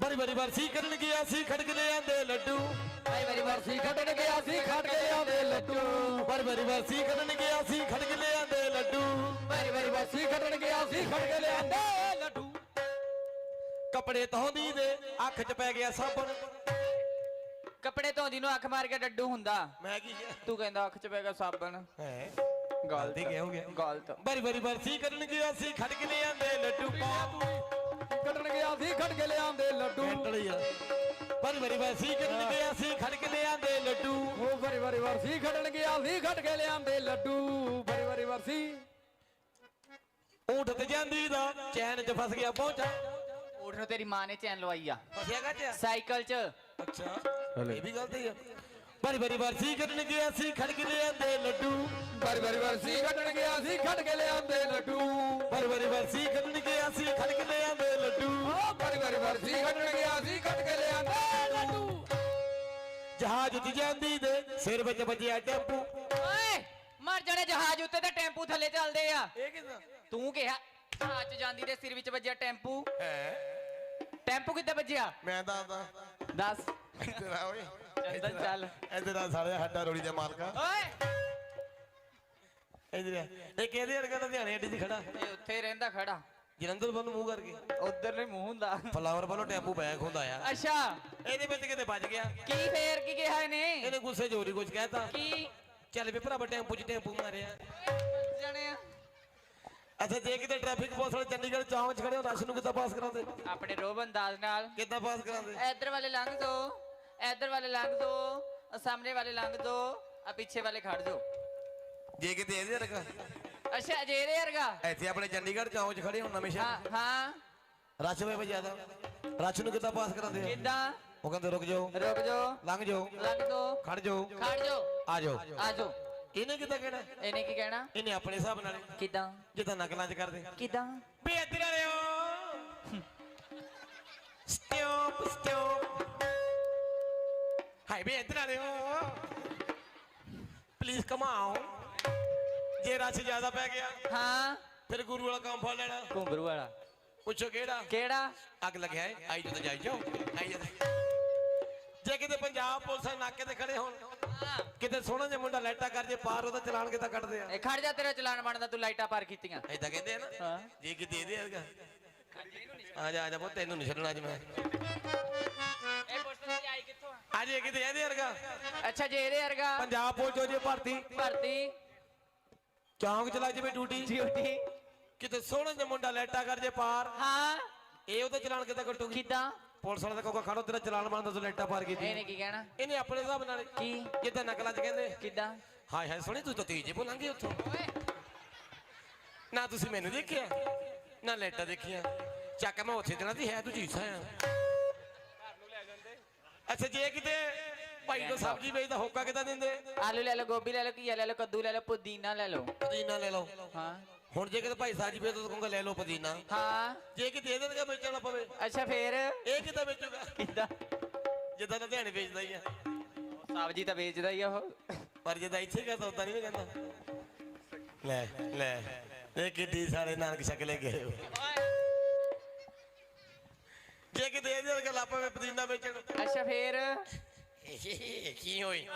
ਬੜੀ ਬੜੀ ਬਰਸੀ ਕਰਨ ਗਿਆ ਸੀ ਖੜਕ ਲੈ ਆਂਦੇ ਲੱਡੂ।
ਆਈ ਵਾਰੀ ਵਰਸੀ ਖੱਟਣ ਗਿਆ ਸੀ ਖੱਟ ਕੇ ਲਿਆਉਂਦੇ ਲੱਡੂ।
ਬੜੀ ਬੜੀ ਬਰਸੀ ਕਰਨ ਗਿਆ ਸੀ ਖੜਕ ਲੈ ਆਂਦੇ ਲੱਡੂ।
ਵਾਰੀ ਵਾਰੀ ਵਰਸੀ ਖੱਟਣ ਗਿਆ ਸੀ ਖੱਟ ਕੇ ਲਿਆਉਂਦੇ ਲੱਡੂ।
ਕੱਪੜੇ ਧੋਂਦੀ ਦੇ ਅੱਖ 'ਚ ਪੈ ਗਿਆ ਸਾਬਣ।
ਕੱਪੜੇ ਧੋਂਦੀ ਨੂੰ ਅੱਖ ਮਾਰ ਕੇ ਡੱਡੂ ਹੁੰਦਾ।
ਮੈਂ ਕੀ ਕਿਹਾ?
ਤੂੰ ਕਹਿੰਦਾ ਅੱਖ 'ਚ ਪੈ ਗਿਆ ਸਾਬਣ।
ਹੈ?
ਗਲਤ
ਗਲਤੀ ਕਿਹਾ ਹੋ ਗਿਆ
ਗਲਤ।
ਬੜੀ ਬੜੀ ਬਰਸੀ ਕਰਨ ਗਿਆ ਸੀ ਖੜਕ ਲੈ ਆਂਦੇ ਲੱਡੂ।
ਕੱਢਣ ਗਿਆ ਸੀ ਖੜ ਕੇ ਲਿਆਉਂਦੇ ਲੱਡੂ।
ਬੜੀ ਬੜੀ ਬਰਸੀ ਕਰਨ ਗਿਆ ਸੀ ਖੜਕ ਲੈ ਆਂਦੇ ਲੱਡੂ।
ਉਹ ਬੜੀ ਬੜੀ ਵਰਸੀ ਖੜਨ ਗਿਆ ਸੀ ਖੜ ਕੇ ਲਿਆਉਂਦੇ ਲੱਡੂ। ਬੜੀ ਬੜੀ ਵਰਸੀ।
ਊਠ ਤੇ ਜਾਂਦੀ ਦਾ ਚੈਨ 'ਚ ਫਸ ਗਿਆ ਪਹੁੰਚਾ।
ਊਠ ਨੂੰ ਤੇਰੀ ਮਾਂ ਨੇ ਚੈਨ ਲਵਾਈ ਆ।
ਫਸਿਆ ਗੱਜਿਆ
ਸਾਈਕਲ 'ਚ।
ਅੱਛਾ ਇਹ ਵੀ ਗਲਤ ਹੀ ਆ। ਬੜੀ ਬੜੀ ਬਰਸੀ ਕਰਨ ਗਿਆ ਸੀ ਖੜਕ ਲੈ ਆਂਦੇ ਲੱਡੂ।
ਬੜੀ ਬੜੀ ਵਰਸੀ ਕੱਢਣ ਗਿਆ ਸੀ ਖੜ ਕੇ ਲਿਆਉਂਦੇ ਲੱਡੂ।
ਬੜੀ ਬੜੀ ਬਰਸੀ ਕਰਨ ਗਿਆ ਸੀ ਖੜਕ ਲੈ ਆਂਦੇ ਲੱਡੂ।
ਉਹ ਬੜੀ ਬੜੀ ਵਰਸੀ ਕੱਢਣ ਗਿਆ ਸੀ ਖੜ ਕੇ ਲਿਆਉਂਦੇ ਲੱਡੂ।
ਜਹਾਜ਼ ਉੱਤੇ ਜਾਂਦੀ ਦੇ ਸਿਰ ਵਿੱਚ ਵੱਜਿਆ ਟੈਂਪੂ।
ਓਏ ਮਰ ਜਾਣੇ ਜਹਾਜ਼ ਉੱਤੇ ਤੇ ਟੈਂਪੂ ਥੱਲੇ ਚੱਲਦੇ ਆ।
ਇਹ ਕਿਦਾਂ
ਤੂੰ ਕਿਹਾ ਜਹਾਜ਼ 'ਚ ਜਾਂਦੀ ਦੇ ਸਿਰ ਵਿੱਚ ਵੱਜਿਆ ਟੈਂਪੂ।
ਹੈ?
ਟੈਂਪੂ ਕਿੱਦਾਂ ਵੱਜਿਆ?
ਮੈਂ ਦੱਸਦਾ।
ਦੱਸ।
ਆ ਓਏ।
ਚੱਲ ਚੱਲ।
ਇੱਧਰ ਆ ਸਾਰੇ ਹੱਡਾ ਰੋੜੀ ਦੇ ਮਾਲਕਾ।
ਓਏ!
ਇੱਧਰ ਆ ਇਹ ਕਿਹਦੇ ਵਰਗਾ ਲੁਧਿਆਣੇ ਅੱਡੇ 'ਚ ਖੜਾ?
ਇਹ ਉੱਥੇ ਰਹਿੰਦਾ ਖੜਾ।
ਜਲੰਧਰ ਵੱਲ ਨੂੰ ਮੂੰਹ ਕਰਕੇ।
ਉਧਰ ਨੇ ਮੂੰਹ ਹੁੰਦਾ।
ਫਲਾਵਰ ਵੱਲੋਂ ਟੈਂਪੂ ਬੈਕ ਹੁੰਦਾ ਆ।
ਅੱਛਾ।
ਇਹਦੇ ਵਿੱਚ ਕਿਤੇ ਵੱਜ ਗਿਆ।
ਕੀ ਫੇਰ ਕੀ ਕਿਹਾ ਇਹਨੇ?
ਇਹਨੇ ਗੁੱਸੇ ਜੋਰੀ ਕੁਝ ਕਹਿਤਾ।
ਕੀ?
ਚੱਲ ਵੀ ਭਰਾਵਾ ਟੈਂਪੂ 'ਚ ਟੈਂਪੂ ਮਾਰਿਆ।
ਜਾਣੇ ਆ।
ਅੱਛਾ ਜੇ ਕਿਤੇ ਟ੍ਰੈਫਿਕ ਪੁਲਿਸ ਵਾਲੇ ਚੰਡੀਗੜ੍ਹ ਚੌਂਕ 'ਚ ਖੜੇ ਹੋ ਰਸ਼ ਨੂੰ ਕਿੱਦਾਂ ਪਾਸ ਕਰਾਉਂਦੇ?
ਆਪਣੇ ਰੋਬ ਅੰਦਾਜ਼ ਨਾਲ।
ਕਿੱਦਾਂ ਪਾਸ ਕਰਾਉਂਦੇ?
ਇੱਧਰ ਵਾਲੇ ਲੰਘ ਦੋ। ਇੱਧਰ ਵਾਲੇ ਲੰਘ ਦੋ ਸਾਹਮਣੇ ਵਾਲੇ ਲੰਘ ਦੋ ਆ ਪਿੱਛੇ ਵਾਲੇ ਖੜ ਜਾਓ।
ਜੇ ਕਿਤੇ ਇਹਦੇ ਵਰਗਾ।
ਅੱਛਾ ਜੇ ਇਹਦੇ ਵਰਗਾ।
ਇੱਥੇ ਆਪਣੇ ਚੰਡੀਗੜ੍ਹ ਚੌਂਕ 'ਚ ਖੜੇ ਹੋ ਨਵੇਂ
ਹਾਂ
ਸ਼ਹਿਰ।
ਹਾਂ
ਰਸ਼ ਹੋਵੇ ਜ਼ਿਆਦਾ। ਰਸ਼ ਨੂੰ ਕਿੱਦਾਂ ਪਾਸ ਕਰਾਉਂਦੇ ਆ?
ਕਿੱਦਾਂ?
ਉਹ ਕਹਿੰਦੇ ਰੁਕ ਜਾਓ।
ਰੁਕ ਜਾਓ।
ਲੰਘ ਜਾਓ।
ਲੰਘ ਦੋ।
ਖੜ ਜਾਓ।
ਖੜ ਜਾਓ।
ਆ ਜਾਓ।
ਆ ਜਾਓ।
ਇਹਨੇ ਕਿੱਦਾਂ ਕਹਿਣਾ?
ਇਹਨੇ ਕੀ ਕਹਿਣਾ?
ਇਹਨੇ ਆਪਣੇ ਹਿਸਾਬ ਨਾਲ।
ਕਿੱਦਾਂ?
ਜਿੱਦਾਂ ਨਕਲਾਂ 'ਚ ਕਰਦੇ।
ਕਿੱਦਾਂ?
ਵੀ ਇੱਧਰ ਵਾਲਿਓ ਸਟਿਓਪ ਸਟਿਓਪ। ਹਾਈ ਵੀ ਇੱਧਰ ਵਾਲਿਓ ਪਲੀਜ਼ ਕਮ ਆਓ ਜੇ ਰਸ਼ ਜ਼ਿਆਦਾ ਪੈ ਗਿਆ
ਹਾਂ।
ਫਿਰ ਗੁਰੂ ਵਾਲਾ ਕੰਮ ਫੜ ਲੈਣਾ।
ਘੁੰਗਰੂ ਵਾਲਾ।
ਪੁੱਛੋ ਕਿਹੜਾ?
ਕਿਹੜਾ?
ਅੱਗ ਲੱਗਿਆ ਆਈ ਜੋ ਤਾਂ ਜਾਈ ਜਾਓ। ਆਈ ਜੋ ਤਾਂ- ਜੇ ਕਿਤੇ ਪੰਜਾਬ ਪੁਲਿਸ ਦੇ ਨਾਕੇ ਤੇ ਖੜੇ ਹੋਣ ਕਿਤੇ ਸੋਹਣਾ ਜਿਹਾ ਮੁੰਡਾ ਲਾਈਟਾਂ ਕਰ ਜੇ ਪਾਰ ਉਹਦਾ ਚਲਾਨ ਕਿਤਾ ਕੱਟਦੇ ਆ?
ਇਹ ਖੜ ਜਾ ਤੇਰਾ ਚਲਾਨ ਬਣਦਾ ਤੂੰ ਲਾਈਟਾਂ ਪਾਰ ਕੀਤੀਆਂ।
ਐਦਾਂ ਕਹਿੰਦੇ ਆ ਨਾ
ਹਾਂ।
ਜੇ ਕਿਤੇ ਇਹਦੇ ਵਰਗਾ। ਆ ਜਾ ਆ ਜਾ ਪੁੱਤ ਤੈਨੂੰ ਨਹੀਂ ਛੱਡਣਾ ਅੱਜ ਮੈਂ। ਅੱਜ ਇਹ ਕਿਤੇ ਇਹਦੇ ਵਰਗਾ।
ਅੱਛਾ ਜੇ ਇਹਦੇ ਵਰਗਾ।
ਪੰਜਾਬ ਪੁਲਿਸ ਹੋ ਜੇ ਭਰਤੀ।
ਭਰਤੀ।
ਚੌਂਕ ਚਲਾ ਜਵੇ ਡਿਊਟੀ।
ਡਿਊਟੀ।
ਕਿਤੇ ਸੋਹਣਾ ਜਿਹਾ ਮੁੰਡਾ ਲਾਈਟਾਂ ਕਰ ਜੇ ਪਾਰ।
ਹਾਂ।
ਇਹ ਉਹਦਾ ਚਲਾਨ ਕਿਤਾ ਕੱਟੂਗੀ?
ਕਿਦਾਂ?
ਪੁਲਿਸ ਵਾਲਾ ਤਾਂ ਕਹੂਗਾ ਖੜੋ ਤੇਰਾ ਚਲਾਨ ਬਣਦਾ ਤੂੰ ਲਾਈਟਾਂ ਪਾਰ ਕੀਤੀ।
ਇਹਨੇ ਕੀ ਕਹਿਣਾ?
ਇਹਨੇ ਆਪਣੇ ਹਿਸਾਬ ਨਾਲ
ਕੀ?
ਜਿੱਦਾਂ ਨਕਲਾਂ ਚ ਕਹਿੰਦੇ।
ਕਿਦਾਂ?
ਹਾਏ ਹਾਏ ਸੋਹਣੀ ਤੂੰ ਤਾਂ ਤੇਜ ਬੋਲਾਂਗੇ ਉੱਥੋਂ। ਨਾ ਤੁਸੀਂ ਮੈਨੂੰ ਦੇਖਿਆ ਨਾ ਲਾਈਟਾਂ ਦੇਖੀਆਂ। ਚੱਕ ਮੈਂ ਉੱਥੇ ਦੇਣਾ ਸੀ ਹੈ ਤੂੰ ਜੀਸਾ ਆ। ਅੱਛਾ ਜੇ ਕਿਤੇ ਭਾਈ ਕੋ ਸਬਜ਼ੀ ਵੇਚਦਾ ਹੋਕਾ ਕਿਦਾਂ ਦਿੰਦੇ?
ਆਲੂ ਲੈ ਲਓ ਗੋਭੀ ਲੈ ਲਓ ਘੀਆ ਲੈ ਲਓ ਕੱਦੂ ਲੈ ਲਓ ਪੁਦੀਨਾ ਲੈ ਲਓ।
ਪੁਦੀਨਾ ਲੈ ਲਓ।
ਹਾਂ।
ਹੁਣ ਜੇ ਕਿਤੇ ਭਾਈ ਸਾਜੀ ਵੇਚਦਾ ਤਾਂ ਕਹੂੰਗਾ ਲੈ ਲਓ ਪੁਦੀਨਾ।
ਹਾਂ।
ਜੇ ਕਿਤੇ ਇਹਦੇ ਵਰਗਾ ਵੇਚਣਾ ਪਵੇ।
ਅੱਛਾ ਫੇਰ?
ਇਹ ਕਿੱਦਾਂ ਵੇਚੂਗਾ?
ਕਿਦਾਂ?
ਜਿੱਦਾਂ ਲੁਧਿਆਣੇ ਵੇਚਦਾ ਹੀ ਆ।
ਸਬਜ਼ੀ ਤਾਂ ਵੇਚਦਾ ਹੀ ਆ ਉਹ।
ਪਰ ਜਿੱਦਾਂ ਇੱਥੇ ਕਹਿੰਦਾ ਉਦਾਂ ਨਹੀਂ ਕਹਿੰਦਾ। ਲੈ ਲੈ। ਇਹ ਕਿੱਡੀ ਸਾਰੇ ਨਾਨਕ ਛਕ ਲੈ ਗਏ। ਜੇ ਕਿਤੇ ਇਹਦੇ ਵਰਗਾ ਲਾਪਾ ਮੈਂ ਪੁਦੀਨਾ ਵੇਚਣ
ਅੱਛਾ ਫੇਰ?
ਕੀ ਹੋਈ?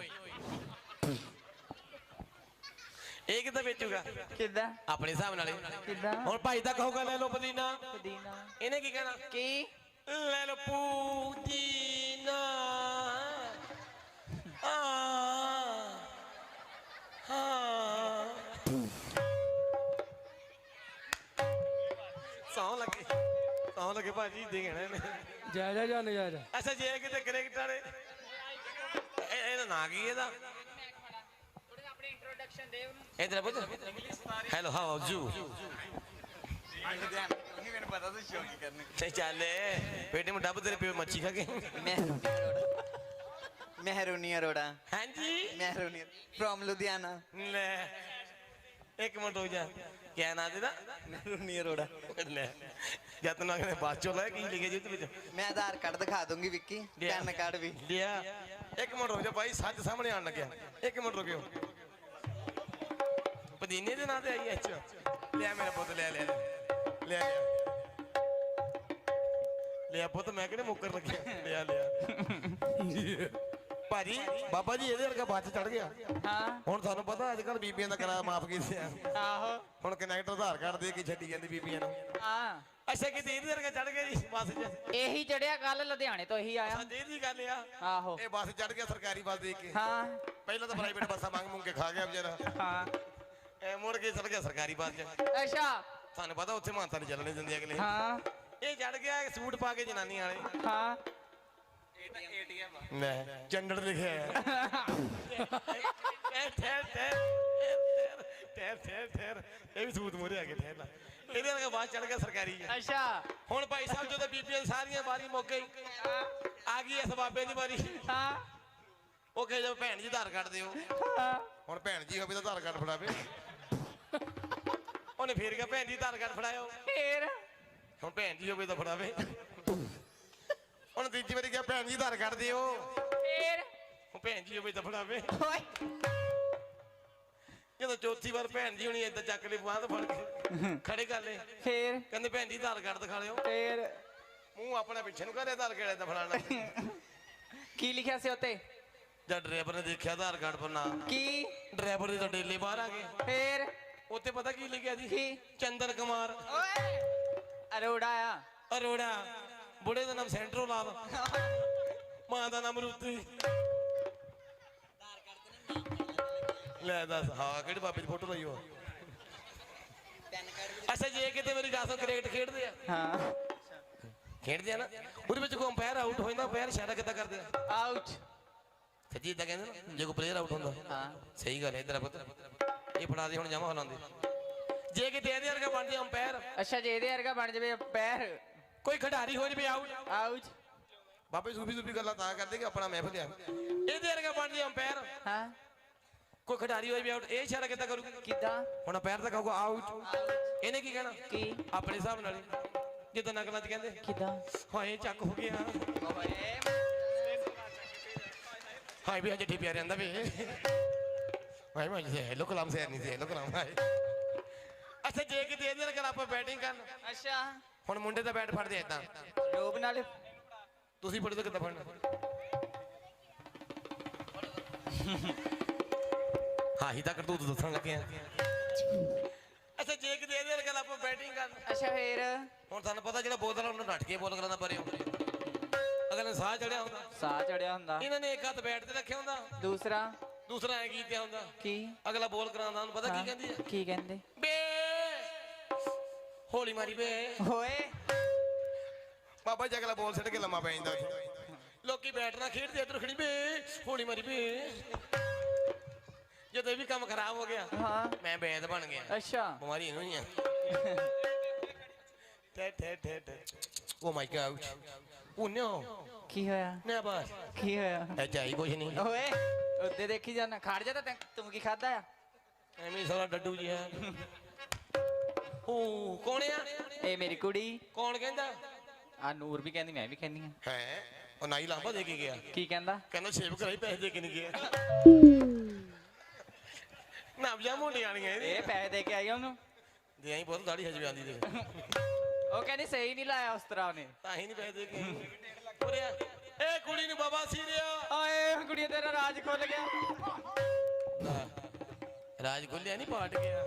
ਇਹ ਕਿੱਦਾਂ ਵੇਚੂਗਾ?
ਕਿਦਾਂ?
ਆਪਣੇ ਹਿਸਾਬ ਨਾਲ।
ਕਿਦਾਂ?
ਹੁਣ ਭਾਈ ਤਾਂ ਕਹੂਗਾ ਲੈ ਲਓ ਪੁਦੀਨਾ।
ਪੁਦੀਨਾ।
ਇਹਨੇ ਕੀ ਕਹਿਣਾ?
ਕੀ?
ਲੈ ਲਓ ਪੁਦੀਨਾ। ਭਾਜੀ ਦੇ ਗਏ ਨੇ।
ਜਾ ਜਾ ਜਾ ਨਜਾਇਜ਼
ਅੱਛਾ ਜੇ ਕਿਤੇ ਕ੍ਰਿਕਟ ਵਾਲੇ ਇਹ ਇਹਦਾ ਨਾਂ ਕੀ ਇਹਦਾ?
ਆਪਣੀ ਇੰਟਰੋਡਕਸ਼ਨ ਦੇ ਉਹਨੂੰ
ਇਧਰ ਹੈਲੋ ਹਾਊ ਆਰ ਯੂ
ਮੈਨੂੰ ਪਤਾ ਤੂੰ ਸ਼ੌਕੀ ਕਰਨੇ
ਤੇ ਚੱਲ ਬੇਟੇ ਮੁੰਡਾ ਤੇਰੇ ਪਿਓ ਮੱਛੀ ਖਾ ਕੇ।
ਮਹਿਰੂਨੀ ਅਰੋੜਾ।
ਹਾਂਜੀ।
ਮਹਿਰੂਨੀ ਫਰੋਮ ਲੁਧਿਆਣਾ
ਲੈ ਇੱਕ ਮਿੰਟ ਹੋ ਜਾ। ਕਿਆ ਨਾਂ ਤੇਰਾ?
ਮਹਿਰੂਨੀ ਅਰੋੜਾ।
ਲੈ। ਜਦ ਤੈਨੂੰ ਅਗਲੇ ਬਾਅਦ ਚੋਂ ਲੈ ਕੀ ਲਿਖਿਆ ਜੀ ਉਹਦੇ ਵਿੱਚ।
ਮੈਂ ਆਧਾਰ ਕਾਰਡ ਦਿਖਾ ਦੂੰਗੀ ਵਿੱਕੀ
ਲਿਆ।
ਪੈਨ ਕਾਰਡ ਵੀ।
ਲਿਆ। ਇੱਕ ਮਿੰਟ ਹੋ ਜਾ ਭਾਈ ਸੱਚ ਸਾਹਮਣੇ ਆਣ ਲੱਗਿਆ। ਇੱਕ ਮਿੰਟ ਰੁਕਿਓ। ਪਦੀਨੇ ਦੇ ਨਾਂ ਤੇ ਆਈ ਐ ਅੱਛਾ ਲਿਆ ਮੇਰਾ ਪੁੱਤ ਲੈ ਲਿਆ। ਲਿਆ ਲਿਆ। ਲਿਆ ਪੁੱਤ ਮੈਂ ਕਿਹੜੇ ਮੁੱਕਰ ਲੱਗਿਆ ਲਿਆ ਲਿਆ। ਭਾਜੀ ਬਾਬਾ ਜੀ ਇਹਦੇ ਵਰਗਾ ਬੱਚ ਚੜ ਗਿਆ।
ਹਾਂ।
ਹੁਣ ਤੁਹਾਨੂੰ ਪਤਾ ਅੱਜ ਕੱਲ ਬੀਬੀਆਂ ਦਾ ਕਿਰਾਇਆ ਮਾਫ ਕੀਤੇ ਆ।
ਆਹੋ।
ਹੁਣ ਕਨੈਕਟਰ ਆਧਾਰ ਕਾਰਡ ਦੇ ਕੇ ਛੱਡੀ ਜਾਂਦੀ ਬੀਬੀਆਂ ਨੂੰ।
ਹਾਂ।
ਅੱਛਾ ਕਿਤੇ ਇਹਦੇ ਵਰਗਾ ਚੜ ਗਿਆ ਜੀ ਬੱਸ 'ਚ।
ਇਹੀ ਚੜਿਆ ਕੱਲ ਲੁਧਿਆਣੇ ਤੋਂ ਇਹੀ ਆਇਆ।
ਹਾਂਜੀ ਦੀ ਗੱਲ ਆ।
ਆਹੋ।
ਇਹ ਬੱਸ ਚੜ ਗਿਆ ਸਰਕਾਰੀ ਬੱਸ ਦੇਖ ਕੇ।
ਹਾਂ।
ਪਹਿਲਾਂ ਤਾਂ ਪ੍ਰਾਈਵੇਟ ਬੱਸਾਂ ਮੰਗ ਮੰਗ ਕੇ ਖਾ ਗਿਆ ਵਿਚਾਰਾ।
ਹਾਂ।
ਐ ਮੁੜ ਕੇ ਚੜ ਗਿਆ ਸਰਕਾਰੀ ਬੱਸ 'ਚ।
ਅੱਛਾ।
ਤੁਹਾਨੂੰ ਪਤਾ ਉੱਥੇ ਮਾਨਤਾ ਨਹੀਂ ਚੱਲਣੇ ਦਿੰਦੇ ਅਗਲੇ।
ਹਾਂ।
ਇਹ ਚੜ ਗਿਆ ਸੂਟ ਪਾ ਕੇ ਜਨਾਨੀ ਵਾਲੇ।
ਹਾਂ।
ਲੈ ਚੰਡੜ ਲਿਖਿਆ ਹੈ। ਠਹਿਰ ਠਹਿਰ ਠਹਿਰ ਠਹਿਰ ਠਹਿਰ ਇਹ ਵੀ ਸੂਤ ਮੋਰੇ ਆ ਕੇ ਠਹਿਰ ਲਾ ਇਹਦੇ ਨਾਲ ਬਾਅਦ ਚੜ ਗਿਆ ਸਰਕਾਰੀ। 'ਚ।
ਅੱਛਾ।
ਹੁਣ ਭਾਈ ਸਾਹਿਬ ਜਦੋਂ ਬੀਬੀਆਂ ਸਾਰੀਆਂ ਵਾਰੀ ਮੁੱਕ ਗਈ ਆ ਗਈ ਇਸ ਬਾਬੇ ਦੀ ਵਾਰੀ।
ਹਾਂ।
ਉਹ ਕਹੇ ਜਦੋਂ ਭੈਣ ਜੀ ਆਧਾਰ ਕਾਰਡ ਦਿਓ।
ਹਾਂ।
ਹੁਣ ਭੈਣ ਜੀ ਹੋਵੇ ਤਾਂ ਆਧਾਰ ਕਾਰਡ ਫੜਾਵੇ। ਉਹਨੇ ਫੇਰ ਕਿਹਾ ਭੈਣ ਜੀ ਆਧਾਰ ਕਾਰਡ ਫੜਾਇਓ।
ਫੇਰ?
ਹੁਣ ਭੈਣ ਜੀ ਹੋਵੇ ਤਾਂ ਫੜਾਵੇ। ਹੁਣ ਤੀਜੀ ਵਾਰੀ ਕਿਹਾ ਭੈਣ ਜੀ ਆਧਾਰ ਕਾਰਡ ਦਿਓ।
ਫੇਰ?
ਹੁਣ ਭੈਣ ਜੀ ਹੋਵੇ ਤਾਂ ਫੜਾਵੇ।
ਓਏ।
ਜਦੋਂ ਚੌਥੀ ਵਾਰ ਭੈਣ ਜੀ ਹੁਣੀ ਏਦਾਂ ਚੱਕ ਲਈ ਬਾਂਹ ਫੜ ਕੇ ਖੜੇ ਕਰ ਲਏ।
ਫੇਰ?
ਕਹਿੰਦੇ ਭੈਣ ਜੀ ਆਧਾਰ ਕਾਰਡ ਦਿਖਾ ਲਿਓ।
ਫੇਰ?
ਮੂੰਹ ਆਪਣਾ ਪਿੱਛੇ ਨੂੰ ਕਰੇ ਆਧਾਰ ਕਾਰਡ ਏਦਾਂ ਫੜਾਣਾ
ਕੀ ਲਿਖਿਆ ਸੀ ਉੱਤੇ?
ਜਦ ਡਰਾਈਵਰ ਨੇ ਦੇਖਿਆ ਆਧਾਰ ਕਾਰਡ ਪਰ ਨਾ?
ਕੀ?
ਡਰਾਈਵਰ ਦੇ ਤਾਂ ਡੇਲੇ ਬਾਹਰ ਆ ਗਏ।
ਫੇਰ?
ਉੱਤੇ ਪਤਾ ਕੀ ਲਿਖਿਆ ਜੀ?
ਕੀ?
ਚੰਦਰ ਕੁਮਾਰ।
ਓਏ! ਅਰੋੜਾ ਆ।
ਅਰੋੜਾ। ਬੁੜੇ ਦਾ ਨਾਮ ਸੈਂਟਰੋ ਲਾਲ ਮਾਂ ਦਾ ਨਾਮ ਰੂਤੀ ਲੈ ਦੱਸ ਹਾਂ ਕਿਹੜੇ ਬਾਬੇ ਦੀ ਫੋਟੋ ਲਾਈ ਹੋ ਅੱਛਾ ਜੇ ਕਿਤੇ ਮੇਰੀ ਗਾਸੋਂ ਕ੍ਰਿਕਟ ਖੇਡਦੇ ਆ?
ਹਾਂ।
ਖੇਡਦੇ ਆ ਨਾ? ਉਹਦੇ ਵਿੱਚ ਕੋਈ ਅੰਪਾਇਰ ਆਊਟ ਹੋ ਜਾਂਦਾ ਅੰਪਾਇਰ ਇਸ਼ਾਰਾ ਕਿੱਦਾਂ ਕਰਦੇ ਆ?
ਆਊਟ
ਸੱਚੀ ਇਦਾਂ ਕਹਿੰਦੇ ਨਾ ਜੇ ਕੋਈ ਪਲੇਅਰ ਆਊਟ ਹੁੰਦਾ।
ਹਾਂ।
ਸਹੀ ਗੱਲ ਹੈ ਇਧਰ ਪੁੱਤ। ਇਹ ਫੜਾ ਦੇ ਹੁਣ ਜਮਾ ਹਲਾਉਂਦੇ ਜੇ ਕਿਤੇ ਇਹਦੇ ਵਰਗਾ ਬਣ ਜੇ ਅੰਪਾਇਰ
ਅੱਛਾ ਜੇ ਇਹਦੇ ਵਰਗਾ ਬਣ ਜਾਵੇ ਪੈਰ
ਕੋਈ ਖਿਡਾਰੀ ਹੋ ਜਵੇ ਆਊਟ
ਆਊਟ
ਬਾਬੇ ਸੂਫੀ ਸੂਫੀ ਗੱਲਾਂ ਤਾਂ ਕਰਦੇ ਕਿ ਆਪਣਾ ਮਹਿਫਲ ਆ ਇਹਦੇ ਵਰਗਾ ਬਣ ਜੇ ਅੰਪਾਇਰ
ਹਾਂ।
ਕੋਈ ਖਿਡਾਰੀ ਹੋਏ ਵੀ ਆਊਟ ਇਹ ਇਸ਼ਾਰਾ ਕਿੱਦਾਂ ਕਰੂਗਾ
ਕਿਦਾਂ?
ਹੁਣ ਅੰਪਾਇਰ ਤਾਂ ਕਹੂਗਾ ਆਊਟ ਇਹਨੇ ਕੀ ਕਹਿਣਾ?
ਕੀ?
ਆਪਣੇ ਹਿਸਾਬ ਨਾਲ ਹੀ। ਜਿੱਦਾਂ ਨਕਲਾਂ 'ਚ ਕਹਿੰਦੇ।
ਕਿਦਾਂ?
ਹਾਏ ਚੱਕ ਹੋ ਗਿਆ। ਹਾਏ ਵੀ ਅੱਜ ਪਿਆ ਰਹਿੰਦਾ ਵੇ। ਹਾਏ ਮੈਂ ਜੇ ਹੈਲੋ ਕਲਾਮ ਸੇ ਨਹੀਂ ਸੀ ਹੈਲੋ ਕਲਾਮ ਹਾਏ। ਅੱਛਾ ਜੇ ਕਿਤੇ ਇਹਦੇ ਨਾਲ ਆਪਾਂ ਬੈਟਿੰਗ ਕਰਨ।
ਅੱਛਾ।
ਹੁਣ ਮੁੰਡੇ ਦਾ ਬੈਟ ਫੜਦੇ ਏਦਾਂ।
ਰੋਬ ਨਾਲ।
ਤੁਸੀਂ ਫੜਦੇ ਕਿੱਦਾਂ ਫੜਨਾ? ਹਾਂ ਹੀ ਤਾਂ ਕਰਤੂਤ ਦੱਸਣ ਲੱਗੇ ਆ। ਅੱਛਾ ਜੇ ਕਿ ਦੇ ਦੇ ਗੱਲ ਆਪਾਂ ਬੈਟਿੰਗ ਕਰਨ।
ਅੱਛਾ ਫੇਰ?
ਹੁਣ ਤੁਹਾਨੂੰ ਪਤਾ ਜਿਹੜਾ ਬੋਲਦਾ ਉਹਨੂੰ ਨੱਠ ਕੇ ਬੋਲ ਕਰਾਂਦਾ ਪਰੇ ਅਗਲੇ ਨੇ ਸਾਹ ਚੜਿਆ ਹੁੰਦਾ।
ਸਾਹ ਚੜਿਆ ਹੁੰਦਾ।
ਇਹਨਾਂ ਨੇ ਇੱਕ ਹੱਥ ਬੈਟ ਤੇ ਰੱਖਿਆ ਹੁੰਦਾ।
ਦੂਸਰਾ?
ਦੂਸਰਾ ਐ ਕੀਤਾ ਹੁੰਦਾ।
ਕੀ?
ਅਗਲਾ ਬੋਲ ਕਰਾਂਦਾ ਉਹਨੂੰ ਪਤਾ ਕੀ ਕਹਿੰਦੀ ਹੈ
ਕੀ ਕਹਿੰਦੇ?
ਬੇ! ਹੋਲੀ ਮਾਰੀ ਬੇ।
ਹੋਏ।
ਬਾਬਾ ਜੀ ਅਗਲਾ ਬੋਲ ਸਿੱਟ ਕੇ ਲੰਮਾ ਪੈ ਜਾਂਦਾ ਲੋਕੀ ਬੈਟ ਨਾਲ ਖੇਡਦੇ ਇੱਧਰ ਖੜੀ ਬੇ। ਹੋਲੀ ਮਾਰੀ ਬੇ। ਜਦੋਂ ਇਹ ਵੀ ਕੰਮ ਖਰਾਬ ਹੋ ਗਿਆ।
ਹਾਂ।
ਮੈਂ ਬੈਦ ਬਣ ਗਿਆ।
ਅੱਛਾ।
ਬਿਮਾਰੀ ਇਹਨੂੰ ਹੀ ਆ। ਟੇ ਟੇ ਟੇ ਟੇ ਓ ਮਾਈ ਗॉड ਓ ਨੋ
ਕੀ ਹੋਇਆ?
ਨੈਵਰ
ਕੀ ਹੋਇਆ?
ਇਹ ਚਾਹੀ ਕੁਛ ਨਹੀਂ।
ਓਏ ਉੱਤੇ ਦੇਖੀ ਜਾਣਾ ਖੜ ਜਾ ਤਾਂ ਤੈਂ- ਕੀ ਖਾਦਾ ਆ?
ਐਵੇਂ ਹੀ ਸਾਲਾ ਡੱਡੂ ਜੀ ਹੈ ਓ ਕੌਣ ਆ?
ਇਹ ਮੇਰੀ ਕੁੜੀ।
ਕੌਣ ਕਹਿੰਦਾ?
ਆ ਨੂਰ ਵੀ ਕਹਿੰਦੀ ਮੈਂ ਵੀ ਕਹਿੰਦੀ ਆ।
ਹੈ? ਉਹ ਨਾਈ ਲਾਂਬਾ ਦੇ ਕੇ ਗਿਆ।
ਕੀ ਕਹਿੰਦਾ?
ਕਹਿੰਦਾ ਛੇਬ ਕਰਾਈ ਪੈਸੇ ਦੇ ਕੇ ਨਹੀਂ ਗਿਆ। ਨਬਜਾ ਮੁੰਡੇ ਆਣੀਆਂ ਇਹਦੀ
ਇਹ ਪੈਸੇ ਦੇ ਕੇ ਆਈ ਆ ਉਹਨੂੰ।
ਦੇ ਆਈ ਬਹੁਤ ਦਾੜੀ ਹਜੇ ਆਂਦੀ ਦੇ
ਉਹ ਕਹਿੰਦੀ ਸਹੀ ਨਹੀਂ ਲਾਇਆ ਉਸ ਤਰ੍ਹਾਂ ਉਹਨੇ।
ਤਾਂ ਹੀ ਨਹੀਂ ਪੈਸੇ ਦੇ ਕੇ ਆਈ। ਉਰੇ ਆ। ਇਹ ਕੁੜੀ ਨੂੰ ਬਾਬਾ ਸੀਰਿਆ
ਓਏ ਕੁੜੀ ਤੇਰਾ ਰਾਜ ਖੁੱਲ ਗਿਆ।
ਰਾਜ ਖੁੱਲਿਆ ਨਹੀਂ ਪਾਟ ਗਿਆ।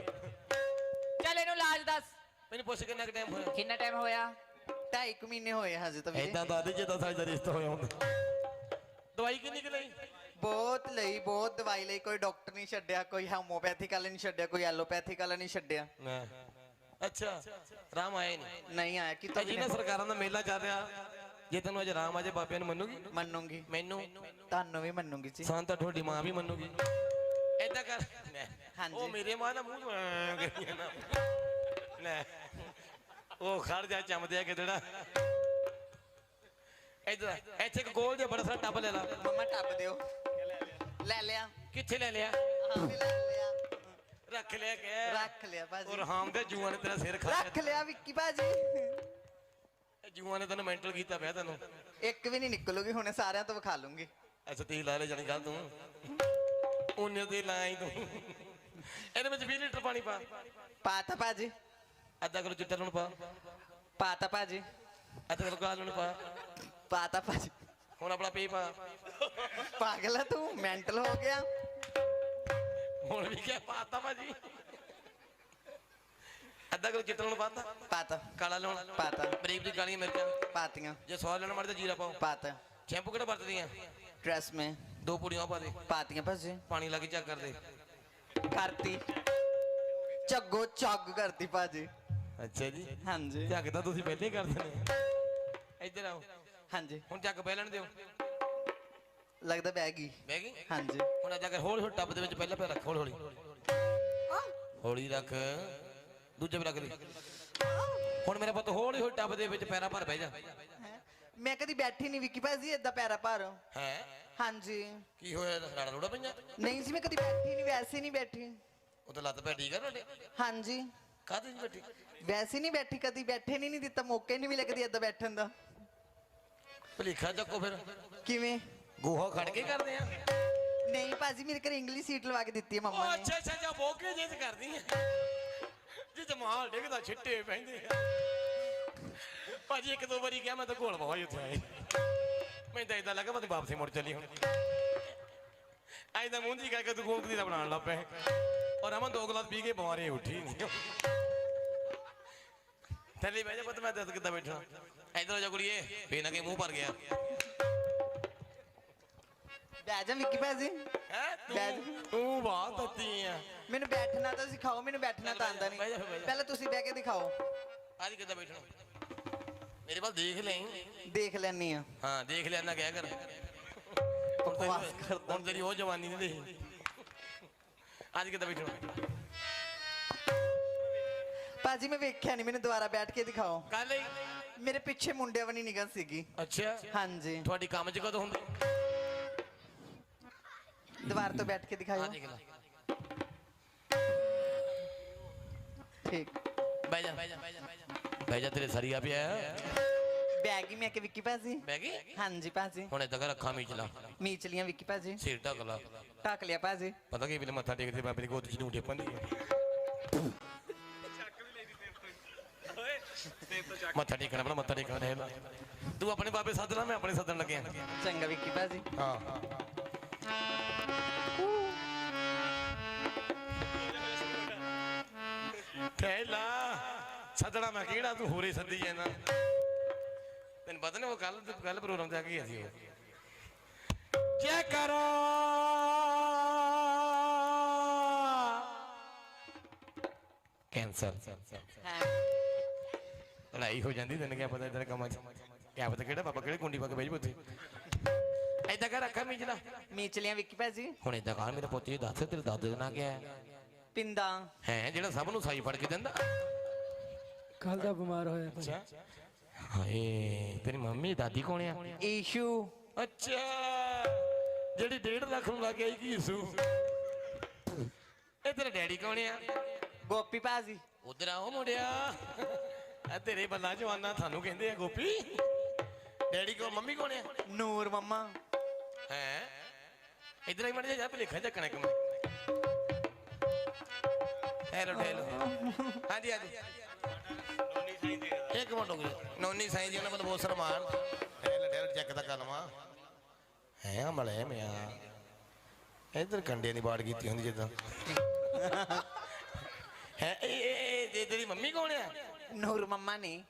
ਚੱਲ ਇਹਨੂੰ ਲਾਜ ਦੱਸ।
ਮੈਨੂੰ ਪੁੱਛ ਕਿੰਨਾ ਟਾਈਮ ਹੋਇਆ।
ਕਿੰਨਾ ਟਾਈਮ ਹੋਇਆ?
ਢਾਈ ਕੁ ਮਹੀਨੇ ਹੋਏ ਹਜੇ ਤਾਂ ਵੀਰੇ
ਦੱਸ ਦੇ ਜੇ 10 ਸਾਲ ਦਾ ਰਿਸ਼ਤਾ ਹੋਇਆ ਹੁੰਦਾ ਦਵਾਈ ਕਿੰਨੀ ਕਿ ਲਈ?
ਬਹੁਤ ਲਈ ਬਹੁਤ ਦਵਾਈ ਲਈ ਕੋਈ ਡਾਕਟਰ ਨਹੀਂ ਛੱਡਿਆ ਕੋਈ ਹੋਮੋਪੈਥਿਕ ਵਾਲਾ ਨਹੀਂ ਛੱਡਿਆ ਕੋਈ ਐਲੋਪੈਥਿਕ ਵਾਲਾ ਨਹੀਂ ਛੱਡਿਆ।
ਨਾ ਅੱਛਾ ਰਾਮ ਹੀ ਨਹੀਂ।
ਨਹੀਂ ਆਇਆ ਕਿਤੋਂ
ਤਾਂ ਜਿਹਨਾਂ ਸਰਕਾਰਾਂ ਦਾ ਮੇਲਾ ਚੱਲ ਰਿਹਾ ਜੇ ਤੈਨੂੰ ਅੱਜ ਰਾਮ ਆਜੇ ਬਾਬਿਆਂ ਨੂੰ ਮੰਨੂਗੀ?
ਮੰਨੂਗੀ।
ਮੈਨੂੰ?
ਤੁਹਾਨੂੰ ਵੀ ਮੰਨੂਗੀ ਜੀ।
ਸਾਂ ਤਾਂ ਤੁਹਾਡੀ ਮਾਂ ਵੀ ਮੰਨੂਗੀ। ਏਦਾਂ ਕਰ।
ਹਾਂਜੀ।
ਉਹ ਮੇਰੇ ਮਾਂ ਦਾ ਮੂੰਹ ਲੈ ਉਹ ਖੜ ਜਾ ਚਮਦਿਆ ਕਿਦੜਾ ਇਧਰ ਇੱਥੇ ਇੱਕ ਗੋਲ ਜਿਹਾ ਬੜਾ ਸਾਰਾ ਟੱਬ ਲੈ ਲਾ।
ਮੰਮਾ ਟੱਪ ਦਿਓ। ਲੈ ਲਿਆ।
ਕਿੱਥੇ ਲੈ ਲਿਆ?
ਹਾਂ ਵੀ ਲੈ ਲਿਆ।
ਰੱਖ ਲਿਆ ਕਿ?
ਰੱਖ ਲਿਆ ਭਾਜੀ।
ਰਹਾਮ ਦੇ ਜੂਆਂ ਨੇ ਤੇਰਾ ਸਿਰ ਖਾ
ਰੱਖ ਲਿਆ ਵਿੱਕੀ ਭਾਜੀ।
ਲਿਆ ਜੂਆਂ ਨੇ ਤੈਨੂੰ ਮੈਂਟਲ ਕੀਤਾ ਪਿਆ ਤੈਨੂੰ।
ਇੱਕ ਵੀ ਨਹੀਂ ਨਿਕਲੂਗੀ ਹੁਣੇ ਸਾਰਿਆਂ ਤੋਂ ਵਿਖਾ ਲੂੰਗੀ।
ਅੱਛਾ ਤੀ ਲਾ ਲੈ ਜਾਣੀ ਗੱਲ ਤੂੰ। ਉਹਨੇ ਤੇ ਲਾਈ ਤੂੰ। ਇਹਦੇ ਵਿੱਚ 20 ਲੀਟਰ ਪਾਣੀ ਪਾ।
ਪਾਤਾ ਭਾਜੀ।
ਅੱਧਾ ਕਿਲੋ ਚਿੱਟਾ ਲੂਣ ਪਾ।
ਪਾਤਾ ਭਾਜੀ।
ਅੱਧਾ ਕਿਲੋ ਕਾਲਾ ਲੂਣ ਪਾ।
ਪਾਤਾ ਭਾਜੀ।
ਹੁਣ ਆਪਣਾ ਪੀ ਪਾ।
ਪਾਗਲ ਆ ਤੂੰ ਮੈਂਟਲ ਹੋ ਗਿਆ।
ਹੁਣ ਵੀ ਕਿਆ ਪਾਤਾ ਭਾਜੀ। ਅੱਧਾ ਕਿਲੋ ਚਿੱਟਾ ਲੂਣ ਪਾਤਾ
ਪਾਤਾ
ਕਾਲਾ ਲੂਣ।
ਪਾਤਾ
ਬਰੀਕ ਦੀ ਕਾਲੀਆਂ ਮਿਰਚਾਂ।
ਪਾਤੀਆਂ
ਜੇ ਸਵਾਦ ਲੈਣਾ ਮੜ ਤਾਂ ਜੀਰਾ ਪਾਓ।
ਪਾਤਾ
ਸ਼ੈਂਪੂ ਕਿਹੜਾ ਵਰਤਦੀਆਂ?
ਡਰੈਸ में
ਦੋ ਪੂੜੀਆਂ ਪਾ ਦੇ।
ਪਾਤੀਆਂ ਭਾਜੀ।
ਪਾਣੀ ਲਾ ਕੇ ਚੱਕ ਕਰ ਦੇ।
ਕਰਤੀ। ਚੱਗੋ ਚੱਗ ਕਰਤੀ ਭਾਜੀ।
ਅੱਛਾ ਜੀ।
ਹਾਂਜੀ।
ਝੱਗ ਤਾਂ ਤੁਸੀਂ ਪਹਿਲੇ ਹੀ ਕਰ ਦਿੰਦੇ ਇੱਧਰ ਆਓ।
ਹਾਂਜੀ।
ਹੁਣ ਝੱਗ ਪਹਿ ਲੈਣ ਦਿਓ।
ਲੱਗਦਾ ਬਹਿ ਗਈ।
ਬਹਿ ਗਈ?
ਹਾਂਜੀ।
ਹੁਣ ਅੱਜ ਕਰ ਹੌਲੀ ਹੌਲੀ ਟੱਬ ਦੇ ਵਿੱਚ ਪਹਿਲਾਂ ਪੈਰ ਰੱਖ ਹੌਲੀ ਹੌਲੀ ਹੌਲੀ ਰੱਖ। ਦੂਜੇ ਵੀ ਰੱਖ ਦੇ ਹੁਣ ਮੇਰਾ ਪੁੱਤ ਹੌਲੀ ਹੌਲੀ ਟੱਬ ਦੇ ਵਿੱਚ ਪੈਰਾਂ ਭਰ ਬਹਿ ਜਾ?
ਮੈਂ ਕਦੀ ਬੈਠੀ ਨਹੀਂ ਵਿੱਕੀ ਭਾਜੀ ਏਦਾਂ ਪੈਰਾ ਭਾਰ।
ਹੈ?
ਹਾਂਜੀ।
ਕੀ ਹੋਇਆ? ਰਾੜਾ ਰੋੜਾ ਪਈਆਂ?
ਨਹੀਂ ਜੀ ਮੈਂ ਕਦੀ ਬੈਠੀ ਨਹੀਂ ਵੈਸੇ ਨਹੀਂ ਬੈਠੀ।
ਉਹ ਤਾਂ ਲੱਤ ਪੈ ਠੀਕ ਆ ਤੁਹਾਡੇ।
ਹਾਂਜੀ।
ਕਾਹਦੇ ਨਹੀਂ ਬੈਠੀ?
ਵੈਸੇ ਨਹੀਂ ਬੈਠੀ ਕਦੀ ਬੈਠੇ ਨਹੀਂ ਨਹੀਂ ਦਿੱਤਾ ਮੌਕੇ ਨਹੀਂ ਮਿਲਿਆ ਕਦੀ ਏਦਾਂ ਬੈਠਣ ਦਾ।
ਭਲੇਖਾ ਚੱਕੋ ਫਿਰ।
ਕਿਵੇਂ?
ਗੋਹਾ ਖੜ ਕੇ ਕਰਦੇ ਆ।
ਨਹੀਂ ਭਾਜੀ ਮੇਰੇ ਘਰੇ ਇੰਗਲਿਸ਼ ਸੀਟ ਲਵਾ ਕੇ ਦਿੱਤੀ ਹੈ
ਉਹ
ਮੰਮਾ ਨੇ।
ਅੱਛਾ ਅੱਛਾ ਜਾਂ ਬੋਕੇ ਜੇ ਕਰਦੀ ਆ। ਜੇ ਜਮਾਲ ਡਿੱਗਦਾ ਛਿੱਟੇ ਪੈਂਦੇ ਆ। ਭਾਜੀ ਇੱਕ ਦੋ ਵਾਰੀ ਕਿਹਾ ਮੈਂ ਤਾਂ ਘੋਲ ਬਹੁਤ ਉੱਥੇ ਆਏ। ਮੈਨੂੰ ਤਾਂ ਇਦਾਂ ਲੱਗਾ ਮੈਂ ਤਾਂ ਵਾਪਸੀ ਮੁੜ ਚੱਲੀ ਹੁਣ। ਐਦਾਂ ਮੂੰਜੀ ਕਰਕੇ ਤੂੰ ਗੋਂਗਲੀ ਦਾ ਬਣਾਉਣ ਲੱਗ ਪਿਆ। ਔਰ ਅਮਨ ਦੋ ਗਲਾਸ ਪੀ ਕੇ ਬਿਮਾਰੀ ਉੱਠੀ ਨਹੀਂ ਥੱਲੇ ਬਹਿ ਜਾ ਪੁੱਤ ਮੈਂ ਦੱਸ ਕਿੱਦਾਂ ਬੈਠਾ। ਇਧਰ ਹੋ ਜਾ ਕੁੜੀਏ ਫੇਰ ਨਾ ਕਿ ਮੂੰਹ ਭਰ ਗਿਆ।
ਬਹਿ ਜਾ ਵਿੱਕੀ ਭਾਜੀ।
ਹੈ? ਤੂੰ ਤੂੰ ਬਾਤ ਅੱਤੀ ਆ।
ਮੈਨੂੰ ਬੈਠਣਾ ਤਾਂ ਸਿਖਾਓ ਮੈਨੂੰ ਬੈਠਣਾ ਤਾਂ ਆਂਦਾ
ਬਹਿ ਜਾ, ਬਹਿ
ਨਹੀਂ
ਜਾ।
ਪਹਿਲਾਂ ਤੁਸੀਂ ਬਹਿ ਕੇ ਦਿਖਾਓ।
ਅੱਜ ਕਿੱਦਾਂ ਬੈਠਣਾ? ਮੇਰੇ ਵੱਲ ਦੇਖ ਲੈ।
ਦੇਖ ਲੈਣੀ ਆ।
ਹਾਂ ਦੇਖ ਲਿਆ ਨਾ ਕਿਆ ਕਰ। ਹੁਣ
ਬਕਵਾਸ
ਤੇਰੀ
ਕਰਦਾ।
ਹੁਣ ਤੇਰੀ ਉਹ ਜਵਾਨੀ ਨਹੀਂ ਦੇਖੀ। ਅੱਜ ਕਿੱਦਾਂ ਬੈਠਣਾ?
ਭਾਜੀ ਮੈਂ ਵੇਖਿਆ ਨਹੀਂ ਮੈਨੂੰ ਦੁਬਾਰਾ ਬੈਠ ਕੇ ਦਿਖਾਓ।
ਕੱਲ ਹੀ।
ਮੇਰੇ ਪਿੱਛੇ ਮੁੰਡਿਆਂ ਵਾਲੀ ਨਿਗਾਹ ਸੀਗੀ।
ਅੱਛਾ।
ਹਾਂਜੀ।
ਤੁਹਾਡੀ ਕੰਮ ਚ ਕਦੋਂ ਹੁੰਦੀ?
ਦੁਬਾਰਾ ਤੋਂ ਬੈਠ ਕੇ
ਆ
ਦਿਖਾਓ
ਦੇਖ ਲੈ
ਠੀਕ।
ਬਹਿ ਜਾ। ਬਹਿ ਜਾ ਤੇਰੇ ਸਰੀਆ ਪਿਆ। ਹੈ।
ਬੈਗ ਹੀ ਮੈਂ ਕਿ ਵਿੱਕੀ ਭਾਜੀ।
ਬਹਿ ਗਈ
ਹਾਂਜੀ ਭਾਜੀ।
ਹੁਣ ਏਦਾਂ ਕਰ ਅੱਖਾਂ ਮੀਚ ਲਾ।
ਮੀਚਲੀਆਂ ਵਿੱਕੀ ਭਾਜੀ।
ਸਿਰ ਢੱਕ ਲਾ।
ਢੱਕ ਲਿਆ ਭਾਜੀ।
ਪਤਾ ਕੀ ਵੇਲੇ ਮੱਥਾ ਟੇਕਦੇ ਬਾਬੇ ਦੀ ਗੋਦ ਚ ਨੂੰ ਟੇਪਣ ਦੀ। ਮੱਥਾ ਟੇਕਣਾ ਬਣਾ ਮੱਥਾ ਟੇਕਣਾ ਦੇਖ ਲੈ। ਤੂੰ ਆਪਣੇ ਬਾਬੇ ਸੱਦ ਲੈ ਮੈਂ ਆਪਣੇ ਸੱਦਣ ਲੱਗਿਆ।
ਚੰਗਾ ਵਿੱਕੀ ਭਾਜੀ।
ਹਾਂ। ਕਹਿਲਾ ਸੱਦਣਾ ਮੈਂ ਕਿਹੜਾ ਤੂੰ ਹੋਰੇ ਸੱਦੀ ਜਾਂਦਾ ਤੈਨੂੰ ਪਤਾ ਨਾ ਉਹ ਕੱਲ ਕੱਲ ਪ੍ਰੋਗਰਾਮ ਤੇ ਆ ਗਈ ਅਸੀਂ ਉਹ। ਕਰੋ। ਕੈਂਸਰ। ਹਾਂ। ਲੜਾਈ ਹੋ ਜਾਂਦੀ ਤੈਨੂੰ ਕੀ ਪਤਾ ਇਧਰ ਕੰਮਾਂ 'ਚ। ਕੀ ਪਤਾ ਕਿਹੜਾ ਬਾਬਾ ਕਿਹੜੇ ਕੁੰਡੀ ਪਾ ਕੇ ਬਹਿ ਜੂ ਉੱਥੇ। ਐਦਾਂ ਕਰ ਰੱਖਾ ਮੀਜਲਾ
ਮੀਚਲੀਆਂ ਵਿੱਕੀ ਭਾਜੀ।
ਹੁਣ ਏਦਾਂ ਕਰ ਮੇਰੇ ਪੁੱਤ ਜੀ ਦੱਸ ਤੇਰੇ ਦਾਦੇ ਦਾ ਨਾਂ ਕੀ ਹੈ
ਪਿੰਦਾ।
ਹੈ ਜਿਹੜਾ ਸਭ ਨੂੰ ਸਾਈ ਫੜ ਕੇ ਦਿੰਦਾ।
ਕੱਲ ਦਾ ਬਿਮਾਰ ਹੋਇਆ
ਅੱਛਾ। ਹਾਏ ਤੇਰੀ ਮੰਮੀ ਦਾਦੀ ਕੌਣ ਆ?
ਈਸ਼ੂ।
ਅੱਛਾ। ਜਿਹੜੀ 1.5 ਲੱਖ ਨੂੰ ਲੱਗ ਗਈ ਕੀ ਸੂ ਇਹ ਤੇਰਾ ਡੈਡੀ ਕੌਣ ਆ?
ਗੋਪੀ ਭਾਜੀ।
ਉਧਰ ਆਓ ਮੁੰਡਿਆ। ਆ ਤੇਰੇ ਬੱਲਾ ਜਵਾਨਾ ਤੁਹਾਨੂੰ ਕਹਿੰਦੇ ਆ ਗੋਪੀ। ਡੈਡੀ ਕੋ ਮੰਮੀ ਕੌਣ ਆ?
ਨੂਰ ਮੰਮਾ।
ਹੈ? ਇਧਰ ਹੀ ਮੜ ਜਾ ਭਲੇਖਾ ਚੱਕਣਾ ਕਿ ਹੈਲੋ ਹੈਲੋ ਹਾਂਜੀ ਹਾਂਜੀ। ਇੱਕ ਮਿੰਟ ਹੋ ਗਿਆ ਨੋਨੀ ਸਾਈਂ ਜੀ ਉਹਨਾਂ ਕੋਲ ਬਹੁਤ ਸਰਮਾਨ ਹੈਲ ਹੈਲ ਚੈੱਕ ਦਾ ਕਲਮਾ ਹੈ ਅਮਲੇ ਮਿਆ ਇਧਰ ਕੰਡੇ ਦੀ ਬਾੜ ਕੀਤੀ ਹੁੰਦੀ ਜਿੱਦਾਂ। ਹੈ ਇਹ ਇਹ- ਇਹ ਇਹ ਤੇਰੀ ਮੰਮੀ ਕੌਣ ਆ?
ਨੂਰ ਮੰਮਾ ਨੇ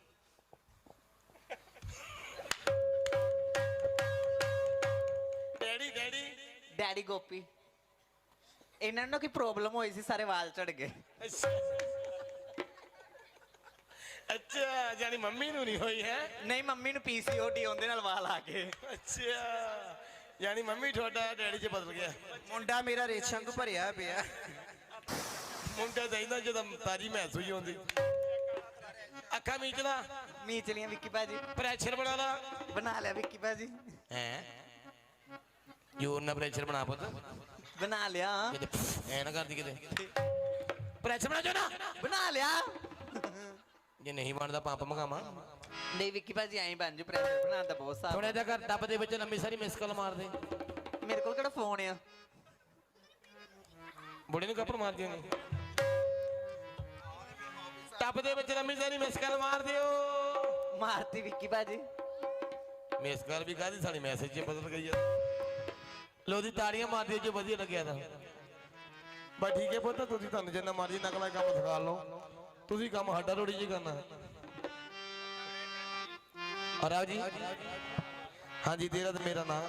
ਡੈਡੀ ਡੈਡੀ
ਡੈਡੀ ਗੋਪੀ ਇਹਨਾਂ ਨੂੰ ਕੀ ਪ੍ਰੋਬਲਮ ਹੋਈ ਸੀ? ਸਾਰੇ ਵਾਲ ਝੜ ਗਏ।
ਅੱਛਾ। ਅੱਛਾ ਜਾਨੀ ਮੰਮੀ ਨੂੰ ਨਹੀਂ ਹੋਈ ਹੈ?
ਨਹੀਂ ਮੰਮੀ ਨੂੰ ਪੀਸੀਓਡੀ ਉਹਦੇ ਨਾਲ ਵਾਲ ਆ ਗਏ।
ਅੱਛਾ। ਯਾਨੀ ਮੰਮੀ ਤੁਹਾਡਾ ਡੈਡੀ ਚ ਬਦਲ ਗਿਆ।
ਮੁੰਡਾ ਮੇਰਾ ਰੇਸ਼ਮ ਤੋਂ ਭਰਿਆ ਪਿਆ।
ਮੁੰਡਾ ਚਾਹੀਦਾ ਜਦੋਂ ਤਾਜੀ ਮਹਿਸ ਹੋਈ ਹੁੰਦੀ। ਅੱਖਾਂ ਮੀਚਲਾ
ਮੀਚਲੀਆਂ ਵਿੱਕੀ ਭਾਜੀ।
ਪ੍ਰੈਸ਼ਰ ਬਣਾ ਲਾ।
ਬਣਾ ਲਿਆ ਵਿੱਕੀ ਭਾਜੀ।
ਹੈ? ਜੋਰ ਨਾਲ ਪ੍ਰੈਸ਼ਰ ਬਣਾ ਪੁੱਤ।
ਬਣਾ ਲਿਆ।
ਕਿਤੇ ਐ ਨਾ ਕਰਦੀ ਕਿਤੇ। ਪ੍ਰੈਸ਼ਰ ਬਣਾ ਜੋ ਨਾ
ਬਣਾ ਲਿਆ।
ਜੇ ਨਹੀਂ ਬਣਦਾ ਪੰਪ ਮਗਾਵਾਂ।
ਨਹੀਂ ਵਿੱਕੀ ਭਾਜੀ ਐਂ ਬਣ ਜੂ ਪ੍ਰੈਸ਼ਰ ਬਣਾਉਣ ਦਾ ਬਹੁਤ ਸਾਫ਼
ਥੋੜਾ ਜਿਹਾ ਕਰ ਟੱਪ ਦੇ ਵਿੱਚ ਲੰਮੀ ਸਾਰੀ ਮਿਸ ਕਾਲ ਮਾਰ ਦੇ।
ਮੇਰੇ ਕੋਲ ਕਿਹੜਾ ਫੋਨ ਆ?
ਬੁੜੇ ਨੂੰ ਕੱਪੜ ਮਾਰ ਦਿਓ। ਟੱਪ ਦੇ ਵਿੱਚ ਲੰਮੀ ਸਾਰੀ ਮਿਸ ਕਾਲ ਮਾਰ ਦਿਓ।
ਮਾਰਤੀ ਵਿੱਕੀ ਭਾਜੀ।
ਮਿਸ ਕਾਲ ਵੀ ਕਾਦੀ ਸਾਡੀ ਮੈਸੇਜ 'ਚ ਬਦਲ ਗਈ ਆ। ਲੋ ਦੀ ਤਾੜੀਆਂ ਮਾਰ ਦਿਓ ਜੇ ਵਧੀਆ ਲੱਗਿਆ ਤਾਂ। ਬਸ ਠੀਕ ਹੈ ਪੁੱਤ ਤੁਸੀਂ ਤੁਹਾਨੂੰ ਜਿੰਨਾ ਮਰਜ਼ੀ ਨਕਲਾ ਕੰਮ ਸਿਖਾ ਲਓ। ਤੁਸੀਂ ਕੰਮ ਸਾਡਾ ਰੋੜੀ ਜੀ ਕਰਨਾ। ਔਰ ਆਓ ਜੀ। ਹਾਂਜੀ ਤੇਰਾ ਤੇ ਮੇਰਾ ਨਾਮ